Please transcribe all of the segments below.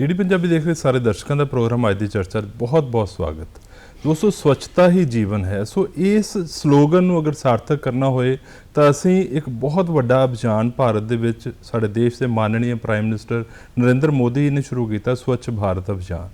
DD Punjabi ਦੇਖ ਰਹੇ ਸਾਰੇ ਦਰਸ਼ਕਾਂ ਦਾ ਪ੍ਰੋਗਰਾਮ ਅੱਜ ਦੀ ਚਰਚਾ 'ਚ ਬਹੁਤ-ਬਹੁਤ ਸਵਾਗਤ। ਦੋਸਤੋ, ਸਵੱਛਤਾ ਹੀ ਜੀਵਨ ਹੈ। ਸੋ ਇਸ ਸਲੋਗਨ ਨੂੰ ਅਗਰ ਸਾਰਥਕ ਕਰਨਾ ਹੋਏ, ਤਾਂ ਅਸੀਂ ਇੱਕ ਬਹੁਤ ਵੱਡਾ ਅਭਿਆਨ ਭਾਰਤ ਦੇ ਵਿੱਚ, ਸਾਡੇ ਦੇਸ਼ ਦੇ ਮਾਨਣੀय ਪ੍ਰਾਈਮ ਮਿਨਿਸਟਰ ਨਰਿੰਦਰ ਮੋਦੀ ਨੇ ਸ਼ੁਰੂ ਕੀਤਾ ਸਵੱਛ ਭਾਰਤ ਅਭਿਆਨ।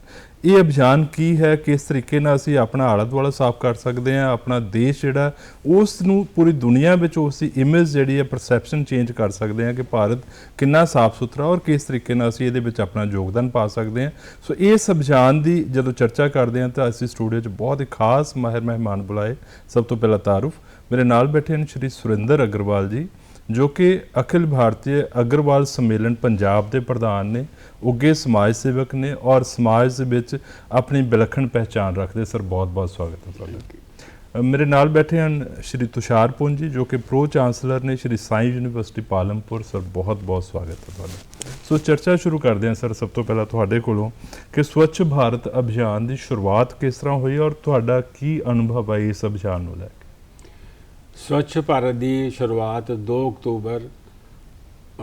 ਇਹ ਅਭਿਆਨ ਕੀ ਹੈ? ਕਿਸ ਤਰੀਕੇ ਨਾਲ ਅਸੀਂ ਆਪਣਾ ਆਲਾ ਦੁਆਲਾ ਸਾਫ਼ ਕਰ ਸਕਦੇ ਹਾਂ? ਆਪਣਾ ਦੇਸ਼ ਜਿਹੜਾ, ਉਸ ਨੂੰ ਪੂਰੀ ਦੁਨੀਆ ਵਿੱਚ ਉਸ ਦੀ ਇਮੇਜ ਜਿਹੜੀ ਹੈ ਪਰਸੈਪਸ਼ਨ ਚੇਂਜ ਕਰ ਸਕਦੇ ਹਾਂ ਕਿ ਭਾਰਤ ਕਿੰਨਾ ਸਾਫ਼ ਸੁਥਰਾ ਔਰ ਕਿਸ ਤਰੀਕੇ ਨਾਲ ਅਸੀਂ ਇਹਦੇ ਵਿੱਚ ਆਪਣਾ ਯੋਗਦਾਨ ਪਾ ਸਕਦੇ ਹਾਂ। ਸੋ ਇਸ ਅਭਿਆਨ ਦੀ ਜਦੋਂ ਚਰਚਾ ਕਰਦੇ ਹਾਂ ਤਾਂ ਅਸੀਂ ਸਟੂਡੀਓ 'ਚ ਬਹੁਤ ਹੀ ਖਾਸ ਮਾਹਿਰ ਮਹਿਮਾਨ ਬੁਲਾਏ। ਸਭ ਤੋਂ ਪਹਿਲਾਂ ਤਾਰੁਫ, ਮੇਰੇ ਨਾਲ ਬੈਠੇ ਹਨ ਸ਼੍ਰੀ ਸੁਰਿੰਦਰ ਅਗਰਵਾਲ ਜੀ। ਜੋ ਕਿ ਅਖਿਲ ਭਾਰਤੀ ਅਗਰਵਾਲ ਸੰਮੇਲਨ ਪੰਜਾਬ ਦੇ ਪ੍ਰਧਾਨ ਨੇ ਉੱਗੇ ਸਮਾਜ ਸੇਵਕ ਨੇ ਔਰ ਸਮਾਜ ਦੇ ਵਿੱਚ ਆਪਣੀ ਵਿਲੱਖਣ ਪਹਿਚਾਨ ਰੱਖਦੇ ਸਰ ਬਹੁਤ ਬਹੁਤ ਸਵਾਗਤ ਹੈ ਤੁਹਾਡਾ। ਮੇਰੇ ਨਾਲ ਬੈਠੇ ਹਨ ਸ਼੍ਰੀ ਤੁਸ਼ਾਰ ਪੁੰਜ ਜੀ ਜੋ ਕਿ ਪ੍ਰੋ ਚਾਂਸਲਰ ਨੇ ਸ਼੍ਰੀ ਸਾਈ ਯੂਨੀਵਰਸਿਟੀ ਪਾਲਮਪੁਰ। ਸਰ ਬਹੁਤ ਬਹੁਤ ਸਵਾਗਤ ਹੈ ਤੁਹਾਡਾ। ਸੋ ਚਰਚਾ ਸ਼ੁਰੂ ਕਰਦੇ ਹਾਂ ਸਰ ਸਭ ਤੋਂ ਪਹਿਲਾਂ ਤੁਹਾਡੇ ਕੋਲੋਂ ਕਿ ਸਵੱਛ ਭਾਰਤ ਅਭਿਆਨ ਦੀ ਸ਼ੁਰੂਆਤ ਕਿਸ ਤਰ੍ਹਾਂ ਹੋਈ ਔਰ ਤੁਹਾਡਾ ਕੀ ਅਨੁਭਵ ਹੈ ਇਸ ਅਭਿਆਨ ਨੂੰ ਲੈ ਕੇ? ਸਵੱਛ ਭਾਰਤ ਦੀ ਸ਼ੁਰੂਆਤ 2 ਅਕਤੂਬਰ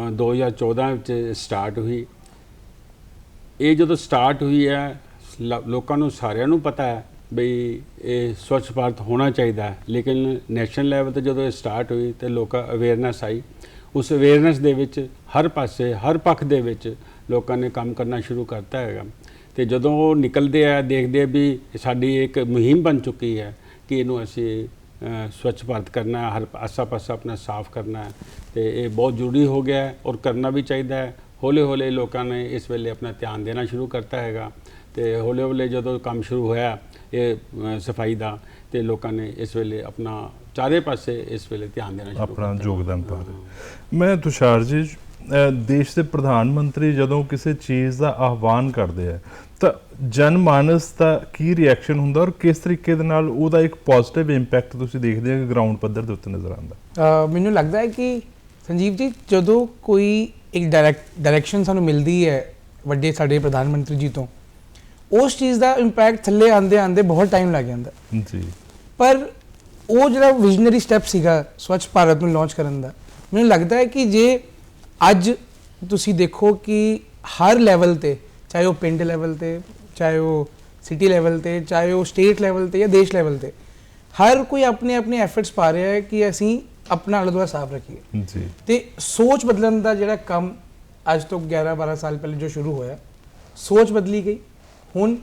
ਅ, 2014 ਵਿੱਚ ਸਟਾਰਟ ਹੋਈ। ਇਹ ਜਦੋਂ ਸਟਾਰਟ ਹੋਈ ਹੈ ਲ- ਲੋਕਾਂ ਨੂੰ ਸਾਰਿਆਂ ਨੂੰ ਪਤਾ ਹੈ ਬਈ ਇਹ ਸਵੱਛ ਭਾਰਤ ਹੋਣਾ ਚਾਹੀਦਾ ਹੈ। ਲੇਕਿਨ ਨੈਸ਼ਨਲ ਲੈਵਲ ਤੇ ਜਦੋਂ ਇਹ ਸਟਾਰਟ ਹੋਈ ਤੇ ਲੋਕਾਂ ਅਵੇਅਰਨੈਸ ਆਈ। ਉਸ ਅਵੇਅਰਨੈਸ ਦੇ ਵਿੱਚ ਹਰ ਪਾਸੇ ਹਰ ਪੱਖ ਦੇ ਵਿੱਚ ਲੋਕਾਂ ਨੇ ਕੰਮ ਕਰਨਾ ਸ਼ੁਰੂ ਕਰਤਾ ਹੈਗਾ। ਤੇ ਜਦੋਂ ਉਹ ਨਿਕਲਦੇ ਆ ਦੇਖਦੇ ਆ ਵੀ ਸਾਡੀ ਇੱਕ ਮੁਹਿੰਮ ਬਣ ਚੁੱਕੀ ਹੈ ਕਿ ਇਹਨੂੰ ਅਸੀਂ ਸਵੱਛ ਭਾਰਤ ਕਰਨਾ ਹੈ ਹਰ ਆਸਾ ਪਾਸਾ ਆਪਣਾ ਸਾਫ਼ ਕਰਨਾ ਹੈ ਤੇ ਇਹ ਬਹੁਤ ਜ਼ਰੂਰੀ ਹੋ ਗਿਆ ਹੈ ਔਰ ਕਰਨਾ ਵੀ ਚਾਹੀਦਾ ਹੈ। ਹੌਲੇ ਹੌਲੇ ਲੋਕਾਂ ਨੇ ਇਸ ਵੇਲੇ ਆਪਣਾ ਧਿਆਨ ਦੇਣਾ ਸ਼ੁਰੂ ਕਰਤਾ ਹੈਗਾ ਤੇ ਹੌਲੇ ਹੌਲੇ ਜਦੋਂ ਕੰਮ ਸ਼ੁਰੂ ਹੋਇਆ ਇਹ ਸਫ਼ਾਈ ਦਾ ਤੇ ਲੋਕਾਂ ਨੇ ਇਸ ਵੇਲੇ ਆਪਣਾ ਚਾਰੇ ਪਾਸੇ ਇਸ ਵੇਲੇ ਧਿਆਨ ਦੇਣਾ ਸ਼ੁਰੂ ਆਪਣਾ ਯੋਗਦਾਨ ਪਾ ਰਹੇ। ਮੈਂ ਤੁਸ਼ਾਰ ਜੀ ਦੇਸ਼ ਦੇ ਪ੍ਰਧਾਨ ਮੰਤਰੀ ਜਦੋਂ ਕਿਸੇ ਚੀਜ਼ ਦਾ ਆਹਵਾਨ ਕਰਦੇ ਆ ਤਾਂ ਜਨ ਮਾਨਸ ਦਾ ਕੀ ਰਿਐਕਸ਼ਨ ਹੁੰਦਾ ਔਰ ਕਿਸ ਤਰੀਕੇ ਦੇ ਨਾਲ ਉਹਦਾ ਇੱਕ ਪੋਜ਼ਿਟਿਵ ਇੰਪੈਕਟ ਤੁਸੀਂ ਦੇਖਦੇ ਹੋ ਕਿ ਗਰਾਊਂਡ ਪੱਧਰ ਦੇ ਉੱਤੇ ਨਜ਼ਰ ਆਉਂਦਾ? ਮੈਨੂੰ ਲੱਗਦਾ ਹੈ ਕਿ ਸੰਜੀਵ ਜੀ ਜਦੋਂ ਕੋਈ ਇੱਕ ਡਾਇਰੈਕਸ਼ਨ ਸਾਨੂੰ ਮਿਲਦੀ ਹੈ ਵੱਡੇ ਸਾਡੇ ਪ੍ਰਧਾਨ ਮੰਤਰੀ ਜੀ ਤੋਂ ਉਸ ਚੀਜ਼ ਦਾ ਇੰਪੈਕਟ ਥੱਲੇ ਆਂਦੇ ਆਂਦੇ ਬਹੁਤ ਟਾਈਮ ਲੱਗ ਜਾਂਦਾ। ਜੀ। ਪਰ ਉਹ ਜਿਹੜਾ ਵਿਜ਼ਨਰੀ ਸਟੈਪ ਸੀਗਾ ਸਵੱਛ ਭਾਰਤ ਨੂੰ ਲਾਂਚ ਕਰਨ ਦਾ ਮੈਨੂੰ ਲੱਗਦਾ ਹੈ ਕਿ ਜੇ ਅੱਜ ਤੁਸੀਂ ਦੇਖੋ ਕਿ ਹਰ ਲੈਵਲ ਤੇ ਚਾਹੇ ਉਹ ਪਿੰਡ ਲੈਵਲ ਤੇ ਚਾਹੇ ਉਹ ਸਿਟੀ ਲੈਵਲ ਤੇ ਚਾਹੇ ਉਹ ਸਟੇਟ ਲੈਵਲ ਤੇ ਜਾਂ ਦੇਸ਼ ਲੈਵਲ ਤੇ ਹਰ ਕੋਈ ਆਪਣੇ ਆਪਣੇ ਐਫਰਟਸ ਪਾ ਰਿਹਾ ਹੈ ਕਿ ਅਸੀਂ ਆਪਣਾ ਆਲਾ ਦੁਆਲਾ ਸਾਫ਼ ਰੱਖੀਏ। ਜੀ। ਤੇ ਸੋਚ ਬਦਲਣ ਦਾ ਜਿਹੜਾ ਕੰਮ ਅੱਜ ਤੋਂ 11 12 ਸਾਲ ਪਹਿਲੇ ਜੋ ਸ਼ੁਰੂ ਹੋਇਆ ਸੋਚ ਬਦਲੀ ਗਈ। ਹੁਣ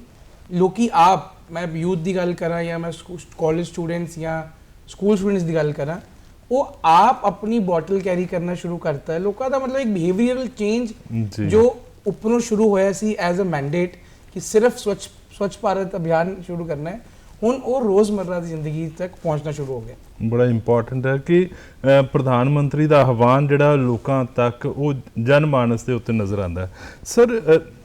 ਲੋਕੀ ਆਪ ਮੈਂ ਯੂਥ ਦੀ ਗੱਲ ਕਰਾਂ ਜਾਂ ਮੈਂ ਕਾਲਜ ਸਟੂਡੈਂਟਸ ਜਾਂ ਸਕੂਲ ਸਟੂਡੈਂਟਸ ਦੀ ਗੱਲ ਕਰਾਂ ਉਹ ਆਪ ਆਪਣੀ ਬੋਟਲ ਕੈਰੀ ਕਰਨਾ ਸ਼ੁਰੂ ਕਰਤਾ ਹੈ ਲੋਕਾਂ ਦਾ ਮਤਲਬ ਇੱਕ ਬਿਹੇਵੀਅਰਲ। ਚੇਂਜ ਜੋ ਉੱਪਰੋਂ ਸ਼ੁਰੂ ਹੋਇਆ ਸੀ ਐਜ਼ ਅ ਮੈਂਡੇਟ ਕਿ ਸਿਰਫ ਸਵੱਛ ਸਵੱਛ ਭਾਰਤ ਅਭਿਆਨ ਸ਼ੁਰੂ ਕਰਨਾ ਹੈ ਹੁਣ ਉਹ ਰੋਜ਼ਮਰਰਾ ਦੀ ਜ਼ਿੰਦਗੀ ਤੱਕ ਪਹੁੰਚਣਾ ਸ਼ੁਰੂ ਹੋ ਗਿਆ। ਬੜਾ ਇੰਪੋਰਟੈਂਟ ਹੈ ਕਿ ਪ੍ਰਧਾਨ ਮੰਤਰੀ ਦਾ ਆਹਵਾਨ ਜਿਹੜਾ ਲੋਕਾਂ ਤੱਕ ਉਹ ਜਨ ਮਾਨਸ ਦੇ ਉੱਤੇ ਨਜ਼ਰ ਆਉਂਦਾ ਸਰ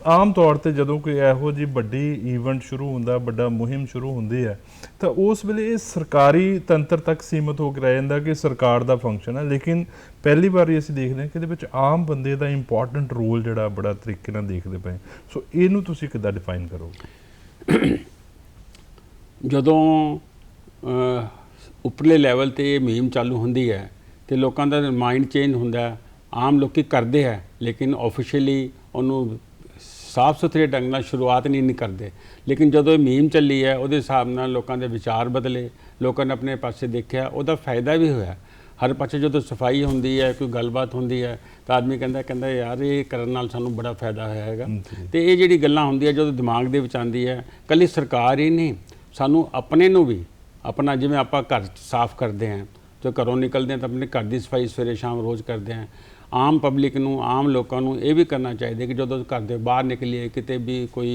ਆਮ ਤੌਰ ਤੇ ਜਦੋਂ ਕੋਈ ਇਹੋ ਜੀ ਵੱਡੀ ਈਵੈਂਟ ਸ਼ੁਰੂ ਹੁੰਦਾ ਵੱਡਾ ਮੁਹਿੰਮ ਸ਼ੁਰੂ ਹੁੰਦੀ ਹੈ ਤਾਂ ਉਸ ਵੇਲੇ ਇਹ ਸਰਕਾਰੀ ਤੰਤਰ ਤੱਕ ਸੀਮਤ ਹੋ ਕੇ ਰਹਿ ਜਾਂਦਾ ਕਿ ਸਰਕਾਰ ਦਾ ਫੰਕਸ਼ਨ ਹੈ। ਲੇਕਿਨ ਪਹਿਲੀ ਵਾਰੀ ਅਸੀਂ ਦੇਖਦੇ ਹਾਂ ਕਿ ਇਹਦੇ ਵਿੱਚ ਆਮ ਬੰਦੇ ਦਾ ਇੰਪੋਰਟੈਂਟ ਰੋਲ ਜਿਹੜਾ ਬੜਾ ਤਰੀਕੇ ਨਾਲ ਦੇਖਦੇ ਪਏ। ਸੋ ਇਹਨੂੰ ਤੁਸੀਂ ਕਿੱਦਾਂ ਡਿਫਾਈਨ ਕਰੋਗੇ? ਜਦੋਂ ਉੱਪਰਲੇ ਲੈਵਲ ਤੇ ਇਹ ਮੁਹਿੰਮ ਚਾਲੂ ਹੁੰਦੀ ਹੈ ਤੇ ਲੋਕਾਂ ਦਾ ਮਾਈਂਡ ਚੇਂਜ ਹੁੰਦਾ ਆਮ ਲੋਕੀ ਕਰਦੇ ਹੈ ਲੇਕਿਨ ਆਫੀਸ਼ੀਅਲੀ ਉਹਨੂੰ ਸਾਫ਼ ਸੁਥਰੇ ਢੰਗ ਨਾਲ ਸ਼ੁਰੂਆਤ ਨਹੀਂ ਨਹੀਂ ਕਰਦੇ। ਲੇਕਿਨ ਜਦੋਂ ਇਹ ਮੁਹਿੰਮ ਚੱਲੀ ਹੈ ਉਹਦੇ ਹਿਸਾਬ ਨਾਲ ਲੋਕਾਂ ਦੇ ਵਿਚਾਰ ਬਦਲੇ ਲੋਕਾਂ ਨੇ ਆਪਣੇ ਪਾਸੇ ਦੇਖਿਆ ਉਹਦਾ ਫਾਇਦਾ ਵੀ ਹੋਇਆ। ਹਰ ਪਾਸੇ ਜਦੋਂ ਸਫ਼ਾਈ ਹੁੰਦੀ ਹੈ ਕੋਈ ਗੱਲਬਾਤ ਹੁੰਦੀ ਹੈ ਤਾਂ ਆਦਮੀ ਕਹਿੰਦਾ ਕਹਿੰਦਾ ਯਾਰ ਇਹ ਕਰਨ ਨਾਲ ਸਾਨੂੰ ਬੜਾ ਫਾਇਦਾ ਹੋਇਆ ਹੈਗਾ। ਤੇ ਇਹ ਜਿਹੜੀ ਗੱਲਾਂ ਹੁੰਦੀਆਂ ਜਦੋਂ ਦਿਮਾਗ ਦੇ ਵਿੱਚ ਆਉਂਦੀ ਹੈ ਕੱਲੀ ਸਰਕਾਰ ਹੀ ਨਹੀਂ ਸਾਨੂੰ ਆਪਣੇ ਨੂੰ ਵੀ ਆਪਣਾ ਜਿਵੇਂ ਆਪਾਂ ਘਰ ਸਾਫ਼ ਕਰਦੇ ਹਾਂ ਤੇ ਘਰੋਂ ਨਿਕਲਦੇ ਹਾਂ ਤਾਂ ਆਪਣੇ ਘਰ ਦੀ ਸਫ਼ਾਈ ਸਵੇਰੇ ਸ਼ਾਮ ਰੋਜ਼ ਕਰਦੇ ਹਾਂ। ਆਮ ਪਬਲਿਕ ਨੂੰ ਆਮ ਲੋਕਾਂ ਨੂੰ ਇਹ ਵੀ ਕਰਨਾ ਚਾਹੀਦਾ ਕਿ ਜਦੋਂ ਘਰ ਦੇ ਬਾਹਰ ਨਿਕਲੀਏ ਕਿਤੇ ਵੀ ਕੋਈ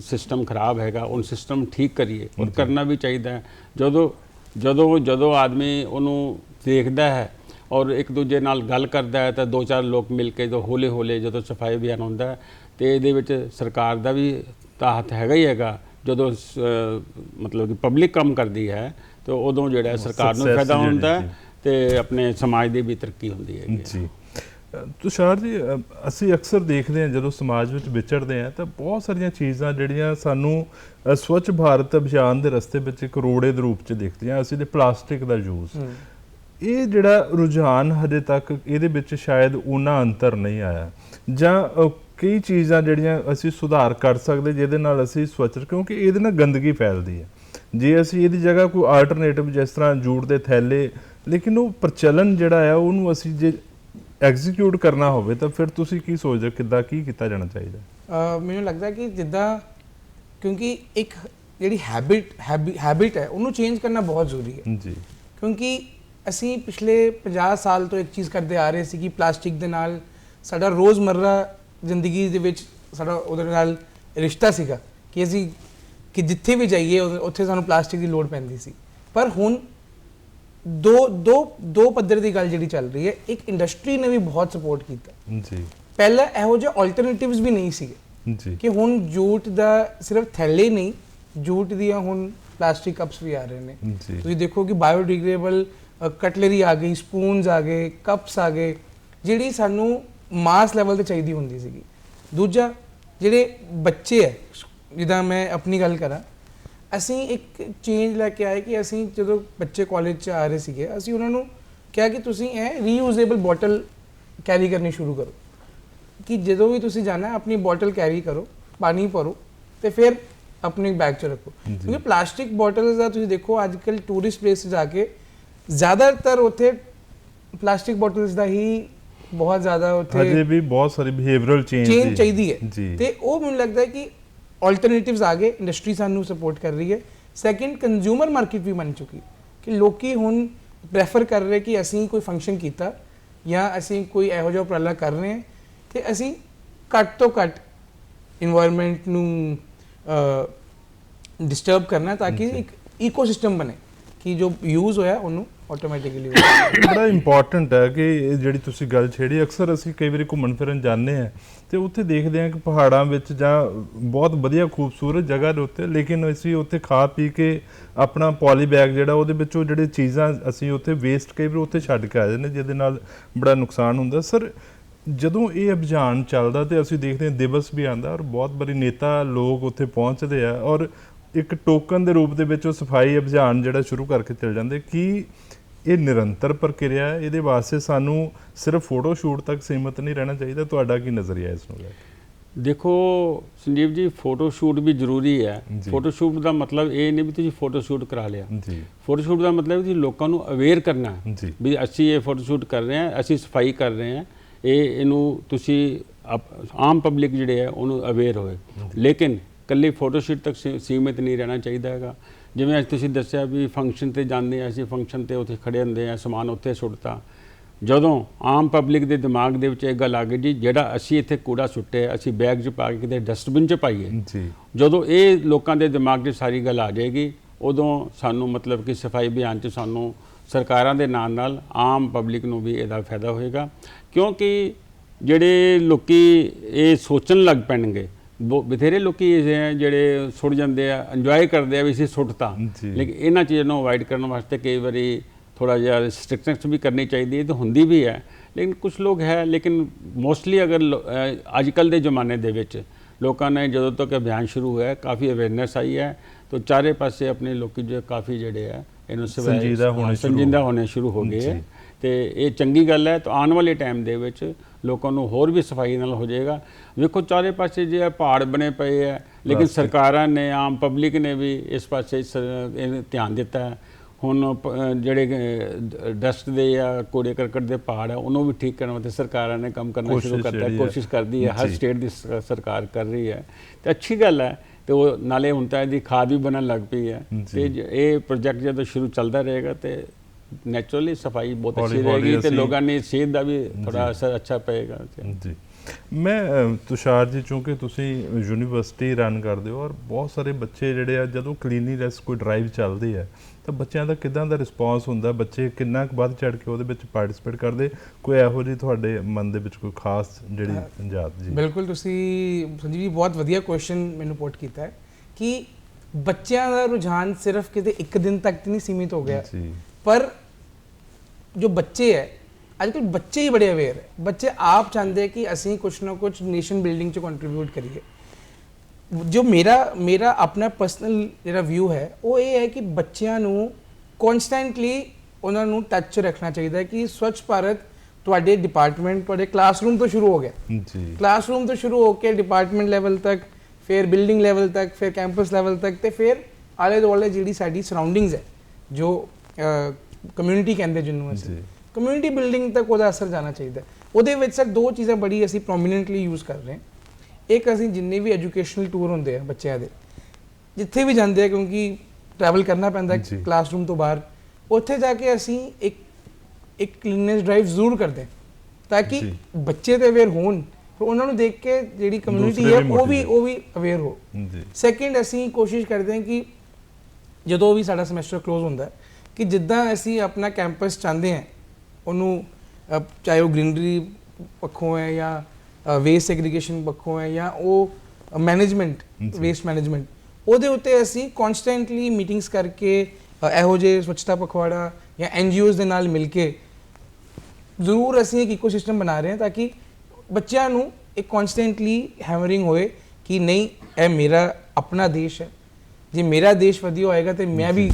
ਸਿਸਟਮ ਖਰਾਬ ਹੈਗਾ ਉਹ ਸਿਸਟਮ ਠੀਕ ਕਰੀਏ ਔਰ ਕਰਨਾ ਵੀ ਚਾਹੀਦਾ ਜਦੋਂ ਜਦੋਂ ਜਦੋਂ ਆਦਮੀ ਉਹਨੂੰ ਦੇਖਦਾ ਹੈ ਔਰ ਇੱਕ ਦੂਜੇ ਨਾਲ ਗੱਲ ਕਰਦਾ ਹੈ ਤਾਂ ਦੋ ਚਾਰ ਲੋਕ ਮਿਲ ਕੇ ਜਦੋਂ ਹੌਲੇ ਹੌਲੇ ਜਦੋਂ ਸਫ਼ਾਈ ਅਭਿਆਨ ਹੁੰਦਾ ਤੇ ਇਹਦੇ ਵਿੱਚ ਸਰਕਾਰ ਦਾ ਵੀ ਤਾਂ ਹੱਥ ਹੈਗਾ ਹੀ ਹੈਗਾ। ਜਦੋਂ ਮਤਲਬ ਕਿ ਪਬਲਿਕ ਕੰਮ ਕਰਦੀ ਹੈ ਤਾਂ ਉਦੋਂ ਜਿਹੜਾ ਹੈ ਸਰਕਾਰ ਨੂੰ ਫਾਇਦਾ ਹੁੰਦਾ। ਹੈ ਤੇ ਆਪਣੇ ਸਮਾਜ ਦੀ ਵੀ ਤਰੱਕੀ ਹੁੰਦੀ ਹੈ। ਜੀ। ਤੁਸ਼ਾਰ ਜੀ ਅਸੀਂ ਅਕਸਰ ਦੇਖਦੇ ਹਾਂ ਜਦੋਂ ਸਮਾਜ ਵਿੱਚ ਵਿਚਰਦੇ ਹਾਂ ਤਾਂ ਬਹੁਤ ਸਾਰੀਆਂ ਚੀਜ਼ਾਂ ਜਿਹੜੀਆਂ ਸਾਨੂੰ ਸਵੱਛ ਭਾਰਤ ਅਭਿਆਨ ਦੇ ਰਸਤੇ ਵਿੱਚ ਇੱਕ ਰੋੜੇ ਦੇ ਰੂਪ 'ਚ ਦਿਖਦੀਆਂ ਅਸੀਂ ਤੇ ਪਲਾਸਟਿਕ ਦਾ ਯੂਜ਼। ਇਹ ਜਿਹੜਾ ਰੁਝਾਨ ਹਜੇ ਤੱਕ ਇਹਦੇ ਵਿੱਚ ਸ਼ਾਇਦ ਉਹਨਾਂ ਅੰਤਰ ਨਹੀਂ ਆਇਆ। ਜਾਂ ਕਈ ਚੀਜ਼ਾਂ ਜਿਹੜੀਆਂ ਅਸੀਂ ਸੁਧਾਰ ਕਰ ਸਕਦੇ ਜਿਹਦੇ ਨਾਲ ਅਸੀਂ ਸਵੱਛ ਕਿਉਂਕਿ ਇਹਦੇ ਨਾਲ ਗੰਦਗੀ ਫੈਲਦੀ ਹੈ। ਜੇ ਅਸੀਂ ਇਹਦੀ ਜਗ੍ਹਾ ਕੋਈ ਆਲਟਰਨੇਟਿਵ ਜਿਸ ਤਰ੍ਹਾਂ ਜੂਟ ਦੇ ਥੈਲੇ ਲੇਕਿਨ ਉਹ ਪ੍ਰਚਲਨ ਜਿਹੜਾ ਆ ਉਹਨੂੰ ਅਸੀਂ ਜੇ ਐਗਜ਼ੀਕਿਊਟ ਕਰਨਾ ਹੋਵੇ ਤਾਂ ਫਿਰ ਤੁਸੀਂ ਕੀ ਸੋਚਦੇ ਹੋ? ਕਿੱਦਾਂ ਕੀ ਕੀਤਾ ਜਾਣਾ ਚਾਹੀਦਾ? ਮੈਨੂੰ ਲੱਗਦਾ ਕਿ ਜਿੱਦਾਂ ਕਿਉਂਕਿ ਇੱਕ ਜਿਹੜੀ ਹੈਬਿਟ ਹੈਬਿਟ ਹੈ ਉਹਨੂੰ ਚੇਂਜ ਕਰਨਾ ਬਹੁਤ ਜ਼ਰੂਰੀ ਹੈ। ਜੀ। ਕਿਉਂਕਿ ਅਸੀਂ ਪਿਛਲੇ 50 ਸਾਲ ਤੋਂ ਇੱਕ ਚੀਜ਼ ਕਰਦੇ ਆ ਰਹੇ ਸੀ ਕਿ ਪਲਾਸਟਿਕ ਦੇ ਨਾਲ ਸਾਡਾ ਰੋਜ਼ਮਰਰਾ ਜ਼ਿੰਦਗੀ ਦੇ ਵਿੱਚ ਸਾਡਾ ਉਹਦੇ ਨਾਲ ਰਿਸ਼ਤਾ ਸੀਗਾ ਕਿ ਅਸੀਂ ਕਿ ਜਿੱਥੇ ਵੀ ਜਾਈਏ ਉੱਥੇ ਸਾਨੂੰ ਪਲਾਸਟਿਕ ਦੀ ਲੋੜ ਪੈਂਦੀ ਸੀ। ਪਰ ਹੁਣ ਦੋ ਦੋ ਦੋ ਪੱਧਰ ਦੀ ਗੱਲ ਜਿਹੜੀ ਚੱਲ ਰਹੀ ਹੈ ਇੱਕ ਇੰਡਸਟਰੀ ਨੇ ਵੀ ਬਹੁਤ ਸਪੋਰਟ ਕੀਤਾ। ਜੀ। ਪਹਿਲਾਂ ਇਹੋ ਜਿਹੇ ਆਲਟਰਨੇਟਿਵਸ ਵੀ ਨਹੀਂ ਸੀਗੇ ਜੀ। ਕਿ ਹੁਣ ਜੂਟ ਦਾ ਸਿਰਫ ਥੈਲੇ ਨਹੀਂ ਜੂਟ ਦੀਆਂ ਹੁਣ ਪਲਾਸਟਿਕ ਕੱਪਸ ਵੀ ਆ ਰਹੇ ਨੇ। ਤੁਸੀਂ ਦੇਖੋ ਕਿ ਬਾਇਓਡੀਗ੍ਰੇਡੇਬਲ ਕਟਲਰੀ ਆ ਗਈ ਸਪੂਨਸ ਆ ਗਏ ਕੱਪਸ ਆ ਗਏ ਜਿਹੜੀ ਸਾਨੂੰ ਮਾਸ ਲੈਵਲ ਤੇ ਚਾਹੀਦੀ ਹੁੰਦੀ ਸੀਗੀ। ਦੂਜਾ ਜਿਹੜੇ ਬੱਚੇ ਹੈ ਜਿੱਦਾਂ ਮੈਂ ਆਪਣੀ ਗੱਲ ਕਰਾਂ ਅਸੀਂ ਇੱਕ ਚੇਂਜ ਲੈ ਕੇ ਆਏ ਕਿ ਅਸੀਂ ਜਦੋਂ ਬੱਚੇ ਕਾਲਜ 'ਚ ਆ ਰਹੇ ਸੀਗੇ ਅਸੀਂ ਉਹਨਾਂ ਨੂੰ ਕਿਹਾ ਕਿ ਤੁਸੀਂ ਇਹ ਰੀਯੂਜ਼ੇਬਲ ਬੋਟਲ ਕੈਰੀ ਕਰਨੀ ਸ਼ੁਰੂ ਕਰੋ। ਕਿ ਜਦੋਂ ਵੀ ਤੁਸੀਂ ਜਾਣਾ ਆਪਣੀ ਬੋਟਲ ਕੈਰੀ ਕਰੋ ਪਾਣੀ ਭਰੋ ਤੇ ਫਿਰ ਆਪਣੇ ਬੈਗ 'ਚ ਰੱਖੋ। ਕਿਉਂਕਿ ਪਲਾਸਟਿਕ ਬੋਟਲਸ ਦਾ ਤੁਸੀਂ ਦੇਖੋ ਅੱਜ ਕੱਲ ਟੂਰਿਸਟ ਪਲੇਸ ਜਾ ਕੇ ਜ਼ਿਆਦਾਤਰ ਉੱਥੇ ਪਲਾਸਟਿਕ ਬੋਟਲਸ ਦਾ ਹੀ ਬਹੁਤ ਜ਼ਿਆਦਾ ਉੱਥੇ ਹਜੇ ਵੀ ਬਹੁਤ ਸਾਰੀ ਬਿਹੇਵੀਅਰਲ ਚੇਂਜ ਚੇਂਜ ਚਾਹੀਦੀ ਹੈ। ਤੇ ਉਹ ਮੈਨੂੰ ਲੱਗਦਾ ਹੈ ਕਿ ਆਲਟਰਨੇਟਿਵਸ ਆ ਗਏ ਇੰਡਸਟਰੀ ਸਾਨੂੰ ਸਪੋਰਟ ਕਰ ਰਹੀ ਹੈ। ਸੈਕਿੰਡ ਕੰਜ਼ਿਊਮਰ ਮਾਰਕੀਟ ਵੀ ਬਣ ਚੁੱਕੀ ਕਿ ਲੋਕੀ ਹੁਣ ਪ੍ਰੈਫਰ ਕਰ ਰਹੇ ਕਿ ਅਸੀਂ ਕੋਈ ਫੰਕਸ਼ਨ ਕੀਤਾ ਜਾਂ ਅਸੀਂ ਕੋਈ ਇਹੋ ਜਿਹਾ ਉਪਰਾਲਾ ਕਰ ਰਹੇ ਹਾਂ ਤੇ ਅਸੀਂ ਘੱਟ ਤੋਂ ਘੱਟ এনवायरमेंट ਨੂੰ ਡਿਸਟਰਬ ਕਰਨਾ ਤਾਂ ਕਿ ਇੱਕ ਇਕੋਸਿਸਟਮ ਬਣੇ ਕਿ ਜੋ ਯੂਜ਼ ਹੋਇਆ ਉਹਨੂੰ ਆਟੋਮੈਟਿਕਲੀ ਬੜਾ ਇੰਪੋਰਟੈਂਟ ਹੈ ਕਿ ਇਹ ਜਿਹੜੀ ਤੁਸੀਂ ਗੱਲ ਛੇੜੀ ਅਕਸਰ ਅਸੀਂ ਕਈ ਵਾਰੀ ਘੁੰਮਣ ਫਿਰਨ ਜਾਂਦੇ ਆ ਤੇ ਉੱਥੇ ਦੇਖਦੇ ਆ ਕਿ ਪਹਾੜਾਂ ਵਿੱਚ ਜਾਂ ਬਹੁਤ ਵਧੀਆ ਖੂਬਸੂਰਤ ਜਗ੍ਹਾ ਦੇ ਉੱਤੇ ਲੇਕਿਨ ਅਸੀਂ ਉੱਥੇ ਖਾ ਪੀ ਕੇ ਆਪਣਾ ਪੋਲੀ ਬੈਗ ਜਿਹੜਾ ਉਹਦੇ ਵਿੱਚੋਂ ਜਿਹੜੇ ਚੀਜ਼ਾਂ ਅਸੀਂ ਉੱਥੇ ਵੇਸਟ ਕਈ ਵਾਰ ਉੱਥੇ ਛੱਡ ਕੇ ਆ ਜਾਂਦੇ ਨੇ ਜਿਹਦੇ ਨਾਲ ਬੜਾ ਨੁਕਸਾਨ ਹੁੰਦਾ। ਸਰ ਜਦੋਂ ਇਹ ਅਭਿਆਨ ਚੱਲਦਾ ਤੇ ਅਸੀਂ ਦੇਖਦੇ ਹਾਂ ਦਿਵਸ ਵੀ ਆਂਦਾ ਔਰ ਬਹੁਤ ਬੜੀ ਨੇਤਾ ਲੋਕ ਉੱਥੇ ਪਹੁੰਚਦੇ ਆ ਔਰ ਇੱਕ ਟੋਕਨ ਦੇ ਰੂਪ ਦੇ ਵਿੱਚ ਉਹ ਸਫ਼ਾਈ ਅਭਿਆਨ ਜਿਹੜਾ ਸ਼ੁਰੂ ਕਰਕੇ ਚੱਲ ਜਾਂਦੇ। ਕੀ ਇਹ ਨਿਰੰਤਰ ਪ੍ਰਕਿਰਿਆ ਹੈ ਇਹਦੇ ਵਾਸਤੇ ਸਾਨੂੰ ਸਿਰਫ ਫੋਟੋ ਸ਼ੂਟ ਤੱਕ ਸੀਮਤ ਨਹੀਂ ਰਹਿਣਾ ਚਾਹੀਦਾ। ਤੁਹਾਡਾ ਕੀ ਨਜ਼ਰੀਆ ਇਸ ਨੂੰ ਲੈ ਕੇ? ਦੇਖੋ ਸੰਜੀਵ ਜੀ ਫੋਟੋ ਸ਼ੂਟ ਵੀ ਜ਼ਰੂਰੀ ਹੈ। ਫੋਟੋ ਸ਼ੂਟ ਦਾ ਮਤਲਬ ਇਹ ਨਹੀਂ ਵੀ ਤੁਸੀਂ ਫੋਟੋ ਸ਼ੂਟ ਕਰਾ ਲਿਆ। ਜੀ। ਫੋਟੋ ਸ਼ੂਟ ਦਾ ਮਤਲਬ ਤੁਸੀਂ ਲੋਕਾਂ ਨੂੰ ਅਵੇਅਰ ਕਰਨਾ ਵੀ ਅਸੀਂ ਇਹ ਫੋਟੋ ਸ਼ੂਟ ਕਰ ਰਹੇ ਹਾਂ ਅਸੀਂ ਸਫ਼ਾਈ ਕਰ ਰਹੇ ਹਾਂ। ਇਹ ਇਹਨੂੰ ਤੁਸੀਂ ਆਮ ਪਬਲਿਕ ਜਿਹੜੇ ਹੈ ਉਹਨੂੰ ਅਵੇਅਰ ਹੋਏ ਲੇਕਿਨ ਕੱਲੀ ਫੋਟੋ ਸ਼ੂਟ ਤੱਕ ਸੀਮਿਤ ਨਹੀਂ ਰਹਿਣਾ ਚਾਹੀਦਾ ਹੈਗਾ। ਜਿਵੇਂ ਅੱਜ ਤੁਸੀਂ ਦੱਸਿਆ ਵੀ ਫੰਕਸ਼ਨ ਤੇ ਜਾਂਦੇ ਆ ਅਸੀਂ ਫੰਕਸ਼ਨ ਤੇ ਉੱਥੇ ਖੜੇ ਹੁੰਦੇ ਆ ਸਮਾਨ ਉੱਥੇ ਸੁੱਟਤਾ। ਜਦੋਂ ਆਮ ਪਬਲਿਕ ਦੇ ਦਿਮਾਗ ਦੇ ਵਿੱਚ ਇਹ ਗੱਲ ਆ ਗਈ ਜੀ ਜਿਹੜਾ ਅਸੀਂ ਇੱਥੇ ਕੂੜਾ ਸੁੱਟਿਆ ਅਸੀਂ ਬੈਗ 'ਚ ਪਾ ਕੇ ਕਿਤੇ ਡਸਟਬਿਨ 'ਚ ਪਾਈਏ ਜੀ। ਜਦੋਂ ਇਹ ਲੋਕਾਂ ਦੇ ਦਿਮਾਗ 'ਚ ਸਾਰੀ ਗੱਲ ਆ ਜਾਏਗੀ ਉਦੋਂ ਸਾਨੂੰ ਮਤਲਬ ਕਿ ਸਫ਼ਾਈ ਅਭਿਆਨ 'ਚ ਸਾਨੂੰ ਸਰਕਾਰਾਂ ਦੇ ਨਾਲ ਨਾਲ ਆਮ ਪਬਲਿਕ ਨੂੰ ਵੀ ਇਹਦਾ ਫਾਇਦਾ ਹੋਏਗਾ। ਕਿਉਂਕਿ ਜਿਹੜੇ ਲੋਕੀ ਇਹ ਸੋਚਣ ਲੱਗ ਪੈਣਗੇ ਬਥੇਰੇ ਲੋਕੀ ਹੈ ਜਿਹੜੇ ਸੁੱਟ ਜਾਂਦੇ ਆ ਇੰਜੋਏ ਕਰਦੇ ਆ ਵੀ ਅਸੀਂ ਸੁੱਟਤਾ। ਲੇਕਿਨ ਇਹਨਾਂ ਚੀਜ਼ਾਂ ਨੂੰ ਅਵਾਇਡ ਕਰਨ ਵਾਸਤੇ ਕਈ ਵਾਰੀ ਥੋੜਾ ਜਿਹਾ ਰਿਸਟ੍ਰਿਕਸ਼ਨਸ ਵੀ ਕਰਨੀ ਚਾਹੀਦੀ ਹੈ ਤੇ ਹੁੰਦੀ ਵੀ ਹੈ ਲੇਕਿਨ ਕੁਝ ਲੋਕ ਹੈ ਲੇਕਿਨ ਮੋਸਟਲੀ ਅਗਰ ਅੱਜ ਕੱਲ ਦੇ ਜ਼ਮਾਨੇ ਦੇ ਵਿੱਚ ਲੋਕਾਂ ਨੇ ਜਦੋਂ ਤੱਕ ਅਭਿਆਨ ਸ਼ੁਰੂ ਹੋਇਆ ਕਾਫੀ ਅਵੇਅਰਨੈਸ ਆਈ ਹੈ ਤਾਂ ਚਾਰੇ ਪਾਸੇ ਆਪਣੇ ਲੋਕੀ ਜੋ ਕਾਫੀ ਜਿਹੜੇ ਆ ਇਹਨੂੰ ਸੰਜੀਦਾ ਹੋਣੇ ਸ਼ੁਰੂ ਹੋਣੇ ਸ਼ੁਰੂ ਹੋ ਗਏ। ਹੈ ਤੇ ਇਹ ਚੰਗੀ ਗੱਲ ਹੈ ਤਾਂ ਆਉਣ ਵਾਲੇ ਟਾਈਮ ਦੇ ਵਿੱਚ ਲੋਕਾਂ ਨੂੰ ਹੋਰ ਵੀ ਸਫ਼ਾਈ ਨਾਲ ਹੋ ਜਾਏਗਾ ਵੇਖੋ ਚਾਰੇ ਪਾਸੇ ਜੇ ਪਹਾੜ ਬਣੇ ਪਏ ਹੈ ਲੇਕਿਨ। ਸਰਕਾਰਾਂ ਨੇ ਆਮ ਪਬਲਿਕ ਨੇ ਵੀ ਇਸ ਪਾਸੇ ਧਿਆਨ ਦਿੱਤਾ ਹੈ ਹੁਣ ਜਿਹੜੇ ਡਸਟ ਦੇ ਜਾਂ ਕੂੜੇ ਕਰਕਟ ਦੇ ਪਹਾੜ ਹੈ ਉਹਨੂੰ ਵੀ ਠੀਕ ਕਰਨ ਵਾਸਤੇ ਸਰਕਾਰਾਂ ਨੇ ਕੰਮ ਕਰਨਾ ਸ਼ੁਰੂ ਕਰਤਾ। ਕੋਸ਼ਿਸ਼ ਕਰਦੀ ਹੈ ਹਰ। ਸਟੇਟ ਦੀ ਸਰਕਾਰ ਕਰ ਰਹੀ ਹੈ ਤੇ ਅੱਛੀ ਗੱਲ ਹੈ ਤੇ ਉਹ ਨਾਲੇ ਹੁਣ ਤਾਂ ਇਹਦੀ ਖਾਦ ਵੀ ਬਣਨ ਲੱਗ ਪਈ ਹੈ। ਤੇ ਇਹ ਪ੍ਰੋਜੈਕਟ ਜਦੋਂ ਸ਼ੁਰੂ ਚੱਲਦਾ ਰਹੇਗਾ ਤੇ ਨੈਚੁਰਲੀ ਸਫ਼ਾਈ ਬਹੁਤ ਅੱਛੀ ਰਹੇਗੀ ਤੇ ਲੋਕਾਂ ਨੇ ਸਿਹਤ ਦਾ ਵੀ ਥੋੜਾ ਜੀ। ਅਸਰ ਅੱਛਾ ਪਏਗਾ ਜੀ। ਮੈਂ ਤੁਸ਼ਾਰ ਜੀ ਚੂੰਕਿ ਤੁਸੀਂ ਯੂਨੀਵਰਸਿਟੀ ਰਨ ਕਰਦੇ ਹੋ ਔਰ ਬਹੁਤ ਸਾਰੇ ਬੱਚੇ ਜਿਹੜੇ ਆ ਜਦੋਂ ਕਲੀਨੀਨੈਸ ਕੋਈ ਡਰਾਈਵ ਚੱਲਦੀ ਹੈ ਤਾਂ ਬੱਚਿਆਂ ਦਾ ਕਿਦਾਂ ਦਾ ਰਿਸਪਾਂਸ ਹੁੰਦਾ? ਬੱਚੇ ਕਿੰਨਾ ਕੁ ਵੱਧ ਚੜ ਕੇ ਉਹਦੇ ਵਿੱਚ ਪਾਰਟਿਸਿਪੇਟ ਕਰਦੇ? ਕੋਈ ਇਹੋ ਜਿਹੀ ਤੁਹਾਡੇ ਮਨ ਦੇ ਵਿੱਚ ਕੋਈ ਖਾਸ ਜਿਹੜੀ ਯਾਦ ਜੀ? ਬਿਲਕੁਲ ਤੁਸੀਂ ਸੰਜੀਵ ਜੀ ਬਹੁਤ ਵਧੀਆ ਕੁਐਸਚਨ ਮੈਨੂੰ ਪੁੱਟ ਕੀਤਾ ਹੈ ਕਿ ਬੱਚਿਆਂ ਦਾ ਰੁਝਾਨ ਸਿਰਫ ਕਿਤੇ ਇੱਕ ਦਿਨ ਤੱਕ ਨਹੀਂ ਸੀਮਿਤ ਹੋ ਗਿਆ। ਜੀ। ਪਰ ਜੋ ਬੱਚੇ ਹੈ ਅੱਜ ਕੱਲ੍ਹ ਬੱਚੇ ਹੀ ਬੜੇ ਅਵੇਅਰ ਹੈ ਬੱਚੇ ਆਪ ਚਾਹੁੰਦੇ ਕਿ ਅਸੀਂ ਕੁਛ ਨਾ ਕੁਛ ਨੇਸ਼ਨ ਬਿਲਡਿੰਗ ਚ ਕੰਟਰੀਬਿਊਟ ਕਰੀਏ ਜੋ ਮੇਰਾ ਮੇਰਾ ਆਪਣਾ ਪਰਸਨਲ ਜਿਹੜਾ ਵਿਊ ਹੈ ਉਹ ਇਹ ਹੈ ਕਿ ਬੱਚਿਆਂ ਨੂੰ ਕਨਸਟੈਂਟਲੀ ਉਹਨਾਂ ਨੂੰ ਟੱਚ ਰੱਖਣਾ ਚਾਹੀਦਾ ਹੈ ਕਿ ਸਵੱਛ ਭਾਰਤ ਤੁਹਾਡੇ ਡਿਪਾਰਟਮੈਂਟ ਤੁਹਾਡੇ ਕਲਾਸਰੂਮ ਤੋਂ ਸ਼ੁਰੂ ਹੋ ਗਿਆ ਜੀ ਕਲਾਸਰੂਮ ਤੋਂ ਸ਼ੁਰੂ ਹੋ ਕੇ ਡਿਪਾਰਟਮੈਂਟ ਲੈਵਲ ਤੱਕ ਫਿਰ ਬਿਲਡਿੰਗ ਲੈਵਲ ਤੱਕ ਫਿਰ ਕੈਂਪਸ ਲੈਵਲ ਤੱਕ ਤੇ ਫਿਰ ਆਲੇ ਦੁਆਲੇ ਜਿਹੜੀ ਸਾਡੀ ਸਰਾਊਂਡਿੰਗਸ ਹੈ ਜੋ ਕਮਿਊਨਿਟੀ ਕਹਿੰਦੇ ਜਿਹਨੂੰ ਅਸੀਂ। ਕਮਿਊਨਿਟੀ ਬਿਲਡਿੰਗ ਤੱਕ ਉਹਦਾ ਅਸਰ ਜਾਣਾ ਚਾਹੀਦਾ। ਉਹਦੇ ਵਿੱਚ ਸਰ ਦੋ ਚੀਜ਼ਾਂ ਬੜੀ ਅਸੀਂ ਪ੍ਰੋਮਿਨੈਂਟਲੀ ਯੂਜ਼ ਕਰ ਰਹੇ ਹਾਂ ਇੱਕ ਅਸੀਂ ਜਿੰਨੇ ਵੀ ਐਜੂਕੇਸ਼ਨਲ ਟੂਰ ਹੁੰਦੇ ਆ ਬੱਚਿਆਂ ਦੇ ਜਿੱਥੇ ਵੀ ਜਾਂਦੇ ਆ ਕਿਉਂਕਿ ਟਰੈਵਲ ਕਰਨਾ ਪੈਂਦਾ। ਕਲਾਸਰੂਮ ਤੋਂ ਬਾਹਰ ਉੱਥੇ ਜਾ ਕੇ ਅਸੀਂ ਇੱਕ ਇੱਕ ਕਲੀਨੈਸ ਡਰਾਈਵ ਜ਼ਰੂਰ ਕਰਦੇ ਤਾਂ ਕਿ। ਬੱਚੇ ਤੇ ਅਵੇਅਰ ਹੋਣ ਫਿਰ ਉਹਨਾਂ ਨੂੰ ਦੇਖ ਕੇ ਜਿਹੜੀ ਕਮਿਊਨਿਟੀ ਹੈ ਉਹ ਵੀ ਉਹ ਵੀ ਅਵੇਅਰ ਹੋ ਜੀ ਸੈਕਿੰਡ ਅਸੀਂ ਕੋਸ਼ਿਸ਼ ਕਰਦੇ ਹਾਂ ਕਿ ਜਦੋਂ ਵੀ ਸਾਡਾ ਸਮੈਸਟਰ ਕਲੋਜ਼ ਹੁੰਦਾ ਹੈ ਕਿ ਜਿੱਦਾਂ ਅਸੀਂ ਆਪਣਾ ਕੈਂਪਸ ਚਾਹੁੰਦੇ ਹਾਂ ਉਹਨੂੰ ਚਾਹੇ ਉਹ ਗ੍ਰੀਨਰੀ ਪੱਖੋਂ ਹੈ ਜਾਂ ਵੇਸਟ ਸੈਗਰੀਗੇਸ਼ਨ ਪੱਖੋਂ ਹੈ ਜਾਂ ਉਹ ਮੈਨੇਜਮੈਂਟ ਜੀ। ਵੇਸਟ ਮੈਨੇਜਮੈਂਟ ਉਹਦੇ ਉੱਤੇ ਅਸੀਂ ਕਨਸਟੈਂਟਲੀ ਮੀਟਿੰਗਸ ਕਰਕੇ ਇਹੋ ਜਿਹੇ ਸਵੱਛਤਾ ਪਖਵਾੜਾ ਜਾਂ ਐਨਜੀਓਜ਼ ਦੇ ਨਾਲ ਮਿਲ ਕੇ ਜ਼ਰੂਰ ਅਸੀਂ ਇੱਕ ਇਕੋਸਿਸਟਮ ਬਣਾ ਰਹੇ ਹਾਂ ਤਾਂ ਕਿ ਬੱਚਿਆਂ ਨੂੰ ਇੱਕ ਕਨਸਟੈਂਟਲੀ ਹੈਮਰਿੰਗ ਹੋਏ ਕਿ ਨਹੀਂ ਇਹ ਮੇਰਾ ਆਪਣਾ ਦੇਸ਼ ਹੈ ਜੇ ਮੇਰਾ ਦੇਸ਼ ਵਧੀਆ ਹੋਏਗਾ ਤੇ ਮੈਂ ਵੀ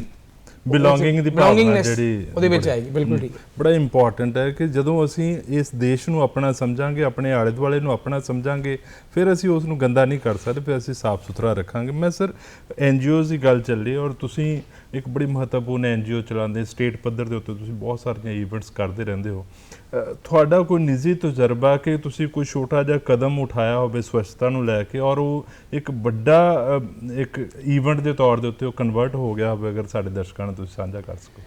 ਬਿਲੋਂਗਿੰਗ ਦੀ ਭਾਵਨਾ ਜਿਹੜੀ ਉਹਦੇ ਵਿੱਚ ਆਏਗੀ ਬਿਲਕੁਲ ਠੀਕ। ਬੜਾ ਇੰਪੋਰਟੈਂਟ ਹੈ ਕਿ ਜਦੋਂ ਅਸੀਂ ਇਸ ਦੇਸ਼ ਨੂੰ ਆਪਣਾ ਸਮਝਾਂਗੇ ਆਪਣੇ ਆਲੇ ਦੁਆਲੇ ਨੂੰ ਆਪਣਾ ਸਮਝਾਂਗੇ ਫਿਰ ਅਸੀਂ ਉਸ ਨੂੰ ਗੰਦਾ ਨਹੀਂ ਕਰ ਸਕਦੇ ਫਿਰ ਅਸੀਂ ਸਾਫ਼ ਸੁਥਰਾ ਰੱਖਾਂਗੇ। ਮੈਂ ਸਰ ਐਨਜੀਓਜ਼ ਦੀ ਗੱਲ ਚੱਲੀ ਔਰ ਤੁਸੀਂ ਇੱਕ ਬੜੀ ਮਹੱਤਵਪੂਰਨ ਐਨਜੀਓ ਚਲਾਉਂਦੇ ਸਟੇਟ ਪੱਧਰ ਦੇ ਉੱਤੇ ਤੁਸੀਂ ਬਹੁਤ ਸਾਰੀਆਂ ਇਵੈਂਟਸ ਕਰਦੇ ਰਹਿੰਦੇ ਹੋ। ਤੁਹਾਡਾ ਕੋਈ ਨਿੱਜੀ ਤਜਰਬਾ ਕਿ ਤੁਸੀਂ ਕੋਈ ਛੋਟਾ ਜਿਹਾ ਕਦਮ ਉਠਾਇਆ ਹੋਵੇ ਸਵੱਛਤਾ ਨੂੰ ਲੈ ਕੇ ਔਰ ਉਹ ਇੱਕ ਵੱਡਾ ਇੱਕ ਇਵੈਂਟ ਦੇ ਤੌਰ ਦੇ ਉੱਤੇ ਉਹ ਕਨਵਰਟ ਹੋ ਗਿਆ ਹੋਵੇ ਅਗਰ ਸਾਡੇ ਦਰਸ਼ਕਾਂ ਨਾਲ ਤੁਸੀਂ ਸਾਂਝਾ ਕਰ ਸਕੋ?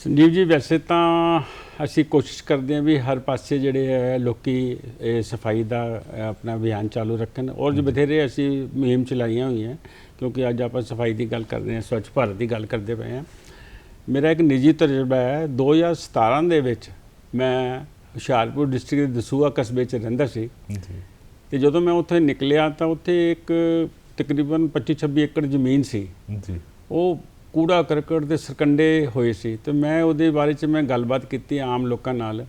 ਸੰਜੀਵ ਜੀ ਵੈਸੇ ਤਾਂ ਅਸੀਂ ਕੋਸ਼ਿਸ਼ ਕਰਦੇ ਹਾਂ ਵੀ ਹਰ ਪਾਸੇ ਜਿਹੜੇ ਹੈ ਲੋਕੀ ਇਹ ਸਫ਼ਾਈ ਦਾ ਆਪਣਾ ਅਭਿਆਨ ਚਾਲੂ ਰੱਖਣ ਔਰ ਜੋ ਬਥੇਰੇ ਅਸੀਂ ਮੁਹਿੰਮ ਚਲਾਈਆਂ ਹੋਈਆਂ ਕਿਉਂਕਿ ਅੱਜ ਆਪਾਂ ਸਫ਼ਾਈ ਦੀ ਗੱਲ ਕਰਦੇ ਹਾਂ ਸਵੱਛ ਭਾਰਤ ਦੀ ਗੱਲ ਕਰਦੇ ਪਏ ਹਾਂ। ਮੇਰਾ ਇੱਕ ਨਿੱਜੀ ਤਜਰਬਾ ਹੈ 2017 ਦੇ ਵਿੱਚ ਮੈਂ ਹੁਸ਼ਿਆਰਪੁਰ ਡਿਸਟ੍ਰਿਕਟ ਦੇ ਦਸੂਆ ਕਸਬੇ 'ਚ ਰਹਿੰਦਾ ਸੀ। ਤੇ ਜਦੋਂ ਮੈਂ ਉੱਥੇ ਨਿਕਲਿਆ ਤਾਂ ਉੱਥੇ ਇੱਕ ਤਕਰੀਬਨ 25-26 ਏਕੜ ਜ਼ਮੀਨ ਸੀ। ਜੀ। ਉਹ ਕੂੜਾ ਕਰਕਟ ਦੇ ਸਰਕੰਡੇ ਹੋਏ ਸੀ ਤੇ ਮੈਂ ਉਹਦੇ ਬਾਰੇ ਚ ਮੈਂ ਗੱਲਬਾਤ ਕੀਤੀ ਆਮ ਲੋਕਾਂ ਨਾਲ